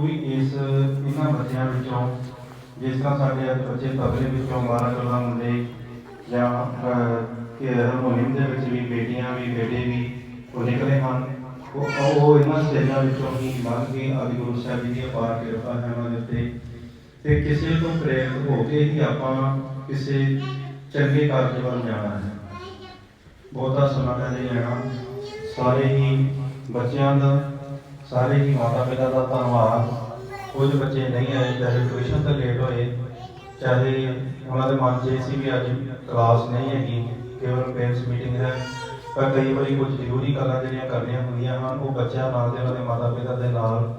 ਵੀ ਇਸ, ਇਹਨਾਂ ਬੱਚਿਆਂ ਵਿੱਚੋਂ, ਜਿਸ ਤਰ੍ਹਾਂ ਸਾਡੇ ਅੱਜ ਬੱਚੇ ਤਬਲੇ ਵਿੱਚੋਂ 12 14 ਮੁੰਡੇ ਜਾਂ ਕਿ ਹਾਰਮੋਨੀਅਮ ਦੇ ਵਿੱਚ ਵੀ ਬੇਟੀਆਂ ਵੀ, ਬੇਟੇ ਵੀ ਉਹ ਨਿਕਲੇ ਹਨ, ਉਹ ਉਹ ਇਹਨਾਂ ਸਟੇਜਾਂ ਵਿੱਚੋਂ ਹੀ ਲੰਘ ਕੇ ਆਦਿ ਗੁਰੂ ਸਾਹਿਬ ਜੀ ਦੀ ਅਪਾਰ ਕਿਰਪਾ ਹੈ ਉਹਨਾਂ ਦੇ ਉੱਤੇ। ਤੇ ਕਿਸੇ ਤੋਂ ਪ੍ਰੇਰਿਤ ਹੋ ਕੇ ਹੀ ਆਪਾਂ ਕਿਸੇ ਚੰਗੇ ਕਾਰਜ ਵੱਲ ਜਾਣਾ ਹੈ। ਬਹੁਤਾ ਸਮਾਂ ਨਹੀਂ ਲੈਣਾ। ਸਾਰੇ ਹੀ ਬੱਚਿਆਂ ਦਾ ਸਾਰੇ ਹੀ ਮਾਤਾ ਪਿਤਾ ਦਾ ਧੰਨਵਾਦ। ਕੁਝ ਬੱਚੇ ਨਹੀਂ ਆਏ, ਚਾਹੇ ਟਿਊਸ਼ਨ ਤੇ ਲੇਟ ਹੋਏ, ਚਾਹੇ ਉਹਨਾਂ ਦੇ ਮਨ 'ਚ ਇਹ ਸੀ ਵੀ ਅੱਜ ਕਲਾਸ ਨਹੀਂ ਹੈਗੀ, ਕੇਵਲ ਪੇਰੈਂਟਸ ਮੀਟਿੰਗ ਹੈ। ਪਰ ਕਈ ਵਾਰੀ ਕੁਝ ਜ਼ਰੂਰੀ ਗੱਲਾਂ ਜਿਹੜੀਆਂ ਕਰਨੀਆਂ ਹੁੰਦੀਆਂ ਹਨ, ਉਹ ਬੱਚਿਆਂ ਨਾਲ ਤੇ ਉਹਨਾਂ ਦੇ ਮਾਤਾ ਪਿਤਾ ਦੇ ਨਾਲ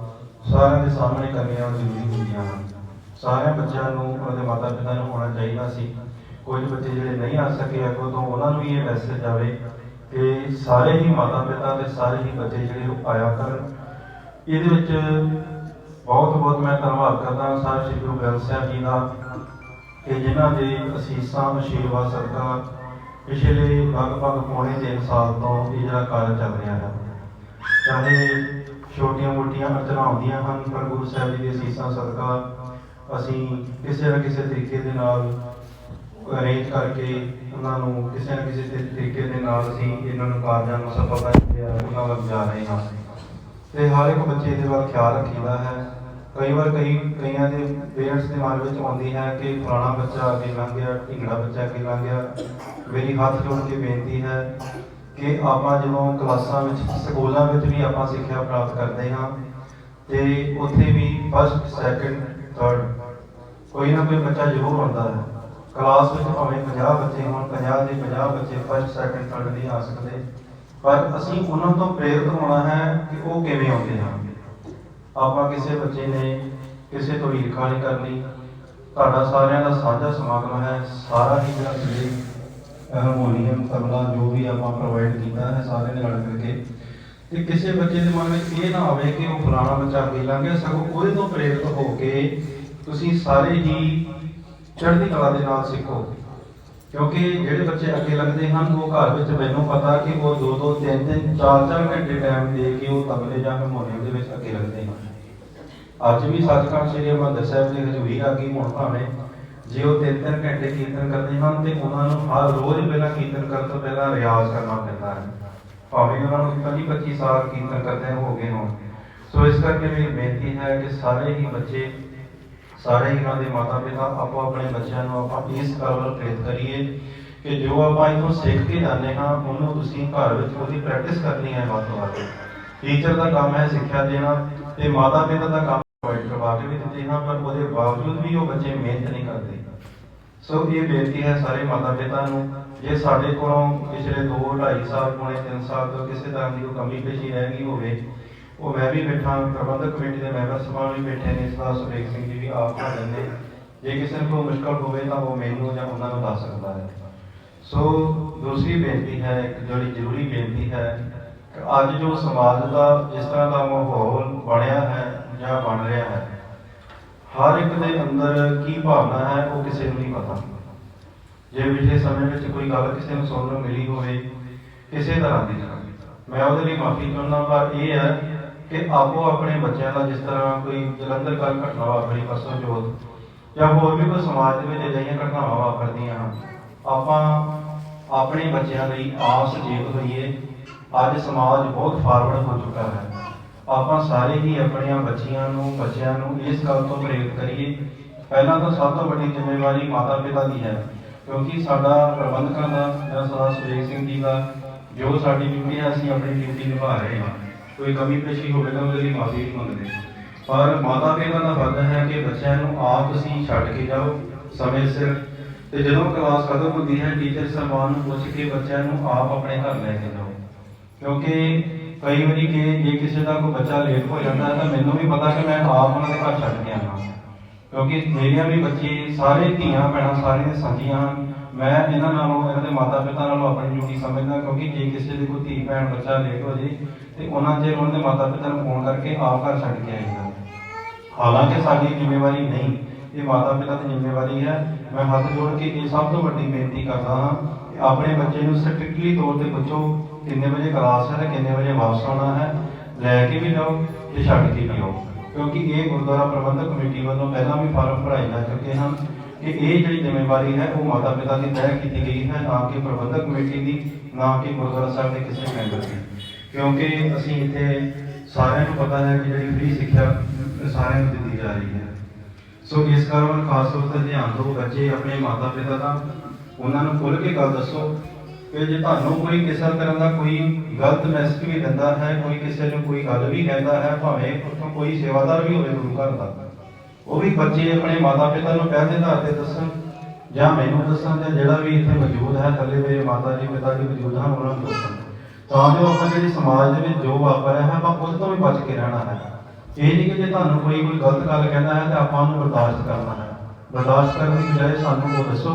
ਸਾਰਿਆਂ ਦੇ ਸਾਹਮਣੇ ਕਰਨੀਆਂ ਜ਼ਰੂਰੀ ਹੁੰਦੀਆਂ ਹਨ। ਸਾਰਿਆਂ ਬੱਚਿਆਂ ਨੂੰ, ਉਹਨਾਂ ਦੇ ਮਾਤਾ ਪਿਤਾ ਨੂੰ ਹੋਣਾ ਚਾਹੀਦਾ ਸੀ। ਕੁਝ ਬੱਚੇ ਜਿਹੜੇ ਨਹੀਂ ਆ ਸਕੇ ਅੱਗੋਂ ਤੋਂ, ਉਹਨਾਂ ਨੂੰ ਵੀ ਇਹ ਮੈਸੇਜ ਆਵੇ ਕਿ ਸਾਰੇ ਹੀ ਮਾਤਾ ਪਿਤਾ ਤੇ ਸਾਰੇ ਹੀ ਬੱਚੇ ਜਿਹੜੇ ਉਹ ਆਇਆ ਕਰਨ। ਇਹਦੇ ਵਿੱਚ ਬਹੁਤ ਬਹੁਤ ਮੈਂ ਧੰਨਵਾਦ ਕਰਦਾ ਸਾਹਿਬ ਸ੍ਰੀ ਗੁਰੂ ਗ੍ਰੰਥ ਸਾਹਿਬ ਜੀ ਦਾ ਕਿ ਜਿਨ੍ਹਾਂ ਦੇ ਅਸੀਸਾਂ, ਆਸ਼ੀਰਵਾਦ, ਸਦਕਾ ਪਿਛਲੇ ਲਗਭਗ ਪੌਣੇ 3 ਸਾਲ ਤੋਂ ਇਹ ਜਿਹੜਾ ਕਾਰਜ ਚੱਲ ਰਿਹਾ ਹੈ। ਚਾਹੇ ਛੋਟੀਆਂ ਮੋਟੀਆਂ ਅੜਚਣਾਂ ਆਉਂਦੀਆਂ ਹਨ, ਪਰ ਗੁਰੂ ਸਾਹਿਬ ਜੀ ਦੇ ਅਸੀਸਾਂ, ਸਦਕਾ ਅਸੀਂ ਕਿਸੇ ਨਾ ਕਿਸੇ ਤਰੀਕੇ ਦੇ ਨਾਲ ਅਰੇਂਜ ਕਰਕੇ ਉਹਨਾਂ ਨੂੰ ਕਿਸੇ ਨਾ ਕਿਸੇ ਤਰੀਕੇ ਦੇ ਨਾਲ ਅਸੀਂ ਇਹਨਾਂ ਨੂੰ ਕਾਰਜਾਂ ਨੂੰ ਸਫਲਤਾ ਦਿੱਤੀ ਹੈ, ਉਹਨਾਂ ਵੱਲ ਜਾ ਰਹੇ ਹਾਂ। ਤੇ ਹਰ ਇੱਕ ਬੱਚੇ ਦੇ ਵੱਲ ਖਿਆਲ ਰੱਖੀਦਾ ਹੈ। ਕਈ ਵਾਰ ਕਈ, ਕਈਆਂ ਦੇ ਪੇਰੈਂਟਸ ਦੇ ਮਨ ਵਿੱਚ ਆਉਂਦੀ ਹੈ ਕਿ ਫਲਾਣਾ ਬੱਚਾ ਅੱਗੇ ਲੰਘ ਗਿਆ, ਢਿੰਗੜਾ ਬੱਚਾ ਅੱਗੇ ਲੰਘ ਗਿਆ। ਮੇਰੀ ਹੱਥ ਜੋੜ ਕੇ ਬੇਨਤੀ ਹੈ ਕਿ ਆਪਾਂ ਜਦੋਂ ਕਲਾਸਾਂ ਵਿੱਚ, ਸਕੂਲਾਂ ਵਿੱਚ ਵੀ ਆਪਾਂ ਸਿੱਖਿਆ ਪ੍ਰਾਪਤ ਕਰਦੇ ਹਾਂ ਤੇ ਉੱਥੇ ਵੀ ਫਸਟ ਸੈਕੰਡ ਥਰਡ ਕੋਈ ਨਾ ਕੋਈ ਬੱਚਾ ਜ਼ਰੂਰ ਆਉਂਦਾ ਹੈ। ਕਲਾਸ ਵਿੱਚ ਭਾਵੇਂ 50 ਬੱਚੇ ਹੋਣ 50 ਦੇ 50 ਬੱਚੇ ਫਸਟ ਸੈਕੰਡ ਥਰਡ ਨਹੀਂ ਆ ਸਕਦੇ। ਪਰ ਅਸੀਂ ਉਹਨਾਂ ਤੋਂ ਪ੍ਰੇਰਿਤ ਹੋਣਾ ਹੈ ਕਿ ਉਹ ਕਿਵੇਂ ਆਉਂਦੇ ਹਨ। ਆਪਾਂ ਕਿਸੇ ਬੱਚੇ ਨੇ ਕਿਸੇ ਤੋਂ ਈਰਖਾ ਨਹੀਂ ਕਰਨੀ। ਤੁਹਾਡਾ ਸਾਰਿਆਂ ਦਾ ਸਾਂਝਾ ਸਮਾਗਮ ਹੈ। ਸਾਰਾ ਹੀ ਜਿਹੜਾ ਸਵੇਰੇ ਹਾਰਮੋਨੀਅਮ ਤਬਲਾ ਜੋ ਵੀ ਆਪਾਂ ਪ੍ਰੋਵਾਈਡ ਕੀਤਾ ਹੈ ਸਾਰੇ ਨੇ ਰਲ ਮਿਲ ਕੇ। ਤੇ ਕਿਸੇ ਬੱਚੇ ਦੇ ਮਨ ਵਿੱਚ ਇਹ ਨਾ ਆਵੇ ਕਿ ਉਹ ਫਲਾਣਾ ਬੱਚਾ ਅੱਗੇ ਲੰਘ ਗਿਆ, ਸਗੋਂ ਉਹਦੇ ਤੋਂ ਪ੍ਰੇਰਿਤ ਹੋ ਕੇ ਤੁਸੀਂ ਸਾਰੇ ਹੀ ਚੜ੍ਹਦੀ ਕਲਾ ਦੇ ਨਾਲ ਸਿੱਖੋ। ਕਿਉਂਕਿ ਜਿਹੜੇ ਬੱਚੇ ਅੱਗੇ ਲੱਗਦੇ ਹਨ, ਉਹ ਘਰ ਵਿੱਚ ਮੈਨੂੰ ਪਤਾ ਕਿ ਉਹ ਦੋ ਦੋ, ਤਿੰਨ ਤਿੰਨ, ਚਾਰ ਚਾਰ ਘੰਟੇ ਟਾਈਮ ਦੇ ਕੇ ਉਹ ਤਬਲੇ ਜਾਂ ਹਾਰਮੋਨੀਅਮ ਦੇ ਵਿੱਚ ਅੱਗੇ ਲੱਗਦੇ ਹਨ। ਅੱਜ ਵੀ ਸੱਚਖੰਡ ਸ੍ਰੀ ਹਰਿਮੰਦਰ ਸਾਹਿਬ ਦੇ ਹਜ਼ੂਰੀ ਆ ਗਈ, ਹੁਣ ਭਾਵੇਂ ਜੇ ਉਹ ਤਿੰਨ ਤਿੰਨ ਘੰਟੇ ਕੀਰਤਨ ਕਰਦੇ ਹਨ ਤੇ ਉਹਨਾਂ ਨੂੰ ਹਰ ਰੋਜ਼ ਪਹਿਲਾਂ ਕੀਰਤਨ ਕਰਨ ਤੋਂ ਪਹਿਲਾਂ ਰਿਆਜ਼ ਕਰਨਾ ਪੈਂਦਾ ਹੈ। ਭਾਵੇਂ ਉਹਨਾਂ ਨੂੰ 25 25 ਸਾਲ ਕੀਰਤਨ ਕਰਦੇ ਹੋ ਗਏ ਹੋਣ। ਸੋ ਇਸ ਕਰਕੇ ਮੇਰੀ ਬੇਨਤੀ ਹੈ ਕਿ ਸਾਰੇ ਹੀ ਬੱਚੇ ਸਾਰੇ ਹੀ ਦੇ ਮਾਤਾ ਪਿਤਾ ਆਪੋ ਆਪਣੇ ਬੱਚਿਆਂ ਨੂੰ ਆਪਾਂ ਇਸ ਗੱਲ ਵੱਲ ਪ੍ਰੇਰਿਤ ਕਰੀਏ ਕਿ ਜੋ ਆਪਾਂ ਇਥੋਂ ਸਿੱਖ ਕੇ ਜਾਂਦੇ ਹਾਂ, ਉਹਨੂੰ ਤੁਸੀਂ ਘਰ ਵਿੱਚ ਉਹਦੀ ਪ੍ਰੈਕਟਿਸ ਕਰਨੀ ਹੈ ਵੱਧ ਤੋਂ ਵੱਧ। ਟੀਚਰ ਦਾ ਕੰਮ ਹੈ ਸਿੱਖਿਆ ਦੇਣਾ ਤੇ ਮਾਤਾ ਪਿਤਾ ਦਾ ਕੰਮ ਪ੍ਰੋਵਾਈਡ ਕਰਵਾ ਕੇ ਵੀ ਦਿੰਦੇ ਹਾਂ, ਪਰ ਉਹਦੇ ਬਾਵਜੂਦ ਵੀ ਉਹ ਬੱਚੇ ਮਿਹਨਤ ਨਹੀਂ ਕਰਦੇ। ਸੋ ਇਹ ਬੇਨਤੀ ਹੈ ਸਾਰੇ ਮਾਤਾ ਪਿਤਾ ਨੂੰ, ਜੇ ਸਾਡੇ ਕੋਲੋਂ ਪਿਛਲੇ 2 2.5 ਸਾਲ, ਪੌਣੇ 3 ਸਾਲ ਤੋਂ ਕਿਸੇ ਤਰ੍ਹਾਂ ਦੀ ਕੋਈ ਕਮੀ ਪੇਸ਼ੀ ਰਹਿ ਗਈ ਹੋਵੇ ਉਹ ਮੈਂ ਵੀ ਬੈਠਾ, ਪ੍ਰਬੰਧਕ ਕਮੇਟੀ ਦੇ ਮੈਂਬਰ ਸਭਾ ਵੀ ਬੈਠੇ ਨੇ ਸਰਦਾਰ ਸੁਰੇਖ ਸਿੰਘ ਜੀ ਵੀ ਆਪ ਆ ਜਾਂਦੇ। ਜੇ ਕਿਸੇ ਨੂੰ ਕੋਈ ਮੁਸ਼ਕਲ ਹੋਵੇ ਤਾਂ ਉਹ ਮੈਨੂੰ ਜਾਂ ਉਹਨਾਂ ਨੂੰ ਦੱਸ ਸਕਦਾ ਹੈ। ਸੋ ਦੂਸਰੀ ਬੇਨਤੀ ਹੈ, ਇੱਕ ਜਿਹੜੀ ਜ਼ਰੂਰੀ ਬੇਨਤੀ ਹੈ, ਕਿ ਅੱਜ ਜੋ ਸਮਾਜ ਦਾ ਜਿਸ ਤਰ੍ਹਾਂ ਦਾ ਮਾਹੌਲ ਬਣਿਆ ਹੈ ਜਾਂ ਬਣ ਰਿਹਾ ਹੈ, ਹਰ ਇੱਕ ਦੇ ਅੰਦਰ ਕੀ ਭਾਵਨਾ ਹੈ ਉਹ ਕਿਸੇ ਨੂੰ ਨਹੀਂ ਪਤਾ। ਜੇ ਪਿਛਲੇ ਸਮੇਂ ਵਿੱਚ ਕੋਈ ਗੱਲ ਕਿਸੇ ਨੂੰ ਸੁਣਨ ਨੂੰ ਮਿਲੀ ਹੋਵੇ, ਕਿਸੇ ਤਰ੍ਹਾਂ ਦੀ। ਮੈਂ ਉਹਦੇ ਲਈ ਮਾਫੀ ਚਾਹੁੰਦਾ ਪਰ ਇਹ ਹੈ ਕਿ ਆਪੋ ਆਪਣੇ ਬੱਚਿਆਂ ਦਾ ਜਿਸ ਤਰ੍ਹਾਂ ਕੋਈ ਜਲੰਧਰ ਕੱਲ ਘਟਨਾ ਵਾਪਰੀ ਪਰਸੋਂ ਜੋਤ, ਜਾਂ ਹੋਰ ਵੀ ਕੋਈ ਸਮਾਜ ਦੇ ਵਿੱਚ ਅਜਿਹੀਆਂ ਘਟਨਾਵਾਂ ਵਾਪਰਦੀਆਂ ਹਨ, ਆਪਾਂ ਆਪਣੇ ਬੱਚਿਆਂ ਲਈ ਆਪ ਸੁਚੇਤ ਹੋਈਏ, ਅੱਜ ਸਮਾਜ ਬਹੁਤ ਫਾਰਵਰਡ ਹੋ ਚੁੱਕਾ ਹੈ। ਆਪਾਂ ਸਾਰੇ ਹੀ ਆਪਣੀਆਂ ਬੱਚੀਆਂ ਨੂੰ, ਬੱਚਿਆਂ ਨੂੰ ਇਸ ਗੱਲ ਤੋਂ ਪ੍ਰੇਰਿਤ ਕਰੀਏ, ਪਹਿਲਾਂ ਤਾਂ ਸਭ ਤੋਂ ਵੱਡੀ ਜ਼ਿੰਮੇਵਾਰੀ ਮਾਤਾ ਪਿਤਾ ਦੀ ਹੈ, ਕਿਉਂਕਿ ਸਾਡਾ ਪ੍ਰਬੰਧਕਾਂ ਦਾ ਜਾਂ ਸਰਦਾਰ ਸੁਰੇਖ ਸਿੰਘ ਜੀ ਦਾ ਜੋ ਸਾਡੀ ਡਿਊਟੀ ਹੈ, ਅਸੀਂ ਆਪਣੀ ਡਿਊਟੀ ਨਿਭਾ ਰਹੇ ਹਾਂ। ਕੋਈ ਕਮੀ ਪੇਸ਼ੀ ਹੋਵੇ ਤਾਂ ਉਹਦੇ ਲਈ ਮਾਫੀ ਮੰਗਦੇ ਪਰ ਮਾਤਾ ਪਿਤਾ ਦਾ ਫਰਜ਼ ਹੈ ਕਿ ਬੱਚਿਆਂ ਨੂੰ ਆਪ ਤੁਸੀਂ ਛੱਡ ਕੇ ਜਾਓ, ਸਮੇਂ ਸਿਰ। ਤੇ ਜਦੋਂ ਕਲਾਸ ਖਤਮ ਹੁੰਦੀ ਹੈ ਟੀਚਰ ਸਾਹਿਬਾਨ ਨੂੰ ਪੁੱਛ ਕੇ ਬੱਚਿਆਂ ਨੂੰ ਆਪ ਆਪਣੇ ਘਰ ਲੈ ਕੇ ਜਾਓ। ਕਿਉਂਕਿ ਕਈ ਵਾਰੀ ਕਿ ਜੇ ਕਿਸੇ ਦਾ ਕੋਈ ਬੱਚਾ ਲੇਟ ਹੋ ਜਾਂਦਾ ਹੈ ਤਾਂ ਮੈਨੂੰ ਵੀ ਪਤਾ ਕਿ ਮੈਂ ਆਪ ਉਹਨਾਂ ਦੇ ਘਰ ਛੱਡ ਕੇ ਆਉਣਾ। ਕਿਉਂਕਿ ਮੇਰੀਆਂ ਵੀ ਬੱਚੇ, ਸਾਰੇ ਧੀਆਂ ਭੈਣਾਂ ਸਾਰੀਆਂ ਸਾਂਝੀਆਂ ਹਨ। ਮੈਂ ਇਹਨਾਂ ਨਾਲੋਂ, ਇਹਨਾਂ ਦੇ ਮਾਤਾ ਪਿਤਾ ਨਾਲੋਂ ਆਪਣੀ ਡਿਊਟੀ ਸਮਝਦਾ ਕਿਉਂਕਿ ਜੇ ਕਿਸੇ ਦੇ ਕੋਈ ਧੀ ਭੈਣ ਬੱਚਾ ਲੇਟ ਹੋ ਜੇ ਤੇ ਉਹਨਾਂ ਚਿਰ ਉਹਨਾਂ ਦੇ ਮਾਤਾ ਪਿਤਾ ਨੂੰ ਫੋਨ ਕਰਕੇ ਆਪ ਘਰ ਛੱਡ ਕੇ ਆਈਦਾ ਹਾਲਾਂਕਿ ਸਾਡੀ ਜ਼ਿੰਮੇਵਾਰੀ ਨਹੀਂ, ਇਹ ਮਾਤਾ ਪਿਤਾ ਦੀ ਜ਼ਿੰਮੇਵਾਰੀ ਹੈ। ਮੈਂ ਹੱਥ ਜੋੜ ਕੇ ਇਹ ਸਭ ਤੋਂ ਵੱਡੀ ਬੇਨਤੀ ਕਰਦਾ ਹਾਂ ਕਿ ਆਪਣੇ ਬੱਚੇ ਨੂੰ ਸਟ੍ਰਿਕਟਲੀ ਤੌਰ ਤੇ ਪੁੱਛੋ ਕਿੰਨੇ ਵਜੇ ਕਲਾਸ ਹੈ ਤੇ ਕਿੰਨੇ ਵਜੇ ਵਾਪਸ ਆਉਣਾ ਹੈ। ਲੈ ਕੇ ਵੀ ਜਾਓ ਤੇ ਛੱਡ ਕੇ ਵੀ ਆਓ। ਕਿਉਂਕਿ ਇਹ ਗੁਰਦੁਆਰਾ ਪ੍ਰਬੰਧਕ ਕਮੇਟੀ ਵੱਲੋਂ ਪਹਿਲਾਂ ਵੀ ਫਾਰਮ ਭਰਾਏ ਜਾ ਚੁੱਕੇ ਹਨ ਕਿ ਇਹ ਜਿਹੜੀ ਜ਼ਿੰਮੇਵਾਰੀ ਹੈ ਉਹ ਮਾਤਾ ਪਿਤਾ ਦੀ ਤੈਅ ਕੀਤੀ ਗਈ ਹੈ, ਨਾ ਕਿ ਪ੍ਰਬੰਧਕ ਕਮੇਟੀ ਦੀ, ਨਾ ਕਿ ਗੁਰਦੁਆਰਾ ਸਾਹਿਬ ਦੇ ਕਿਸੇ ਮੈਂਬਰ ਦੀ। ਕਿਉਂਕਿ ਅਸੀਂ ਇੱਥੇ ਸਾਰਿਆਂ ਨੂੰ ਪਤਾ ਹੈ ਕਿ ਜਿਹੜੀ ਫ੍ਰੀ ਸਿੱਖਿਆ ਸਾਰਿਆਂ ਨੂੰ ਦਿੱਤੀ ਜਾ ਰਹੀ ਹੈ। ਸੋ ਇਸ ਕਾਰਨ ਖਾਸ ਤੌਰ ਤੇ ਧਿਆਨ ਦਿਓ, ਬੱਚੇ ਆਪਣੇ ਮਾਤਾ ਪਿਤਾ ਦਾ, ਉਹਨਾਂ ਨੂੰ ਖੁੱਲ੍ਹ ਕੇ ਗੱਲ ਦੱਸੋ ਕਿ ਜੇ ਤੁਹਾਨੂੰ ਕੋਈ ਕਿਸੇ ਤਰ੍ਹਾਂ ਦਾ ਕੋਈ ਗਲਤ ਮੈਸੇਜ ਵੀ ਦਿੰਦਾ ਹੈ, ਕੋਈ ਕਿਸੇ ਨੂੰ ਕੋਈ ਗੱਲ ਵੀ ਕਹਿੰਦਾ ਹੈ, ਭਾਵੇਂ ਉੱਥੋਂ ਕੋਈ ਸੇਵਾਦਾਰ ਵੀ ਹੋਵੇ ਗੁਰੂ ਘਰ ਦਾ, ਉਹ ਵੀ ਬੱਚੇ ਆਪਣੇ ਮਾਤਾ ਪਿਤਾ ਨੂੰ ਪਹਿਲ ਦੇ ਆਧਾਰ ਤੇ ਦੱਸਣ ਜਾਂ ਮੈਨੂੰ ਦੱਸਣ ਜਾਂ ਜਿਹੜਾ ਵੀ ਇੱਥੇ ਮੌਜੂਦ ਹੈ, ਥੱਲੇ ਮੇਰੇ ਮਾਤਾ ਜੀ, ਪਿਤਾ ਜੀ ਮੌਜੂਦ ਹਨ, ਉਹਨਾਂ ਨੂੰ ਦੱਸਣ। ਤਾਂ ਜੋ ਆਪਾਂ ਜਿਹੜੀ ਸਮਾਜ ਦੇ ਵਿੱਚ ਜੋ ਵਾਪਰ ਰਿਹਾ ਹੈ, ਆਪਾਂ ਉਸ ਤੋਂ ਵੀ ਬਚ ਕੇ ਰਹਿਣਾ ਹੈ। ਇਹ ਨਹੀਂ ਕਿ ਜੇ ਤੁਹਾਨੂੰ ਕੋਈ ਕੋਈ ਗਲਤ ਗੱਲ ਕਹਿੰਦਾ ਹੈ, ਤਾਂ ਆਪਾਂ ਉਹਨੂੰ ਬਰਦਾਸ਼ਤ ਕਰਨਾ ਹੈ। ਬਰਦਾਸ਼ਤ ਕਰਨ ਦੀ ਬਜਾਏ ਸਾਨੂੰ ਉਹ ਦੱਸੋ,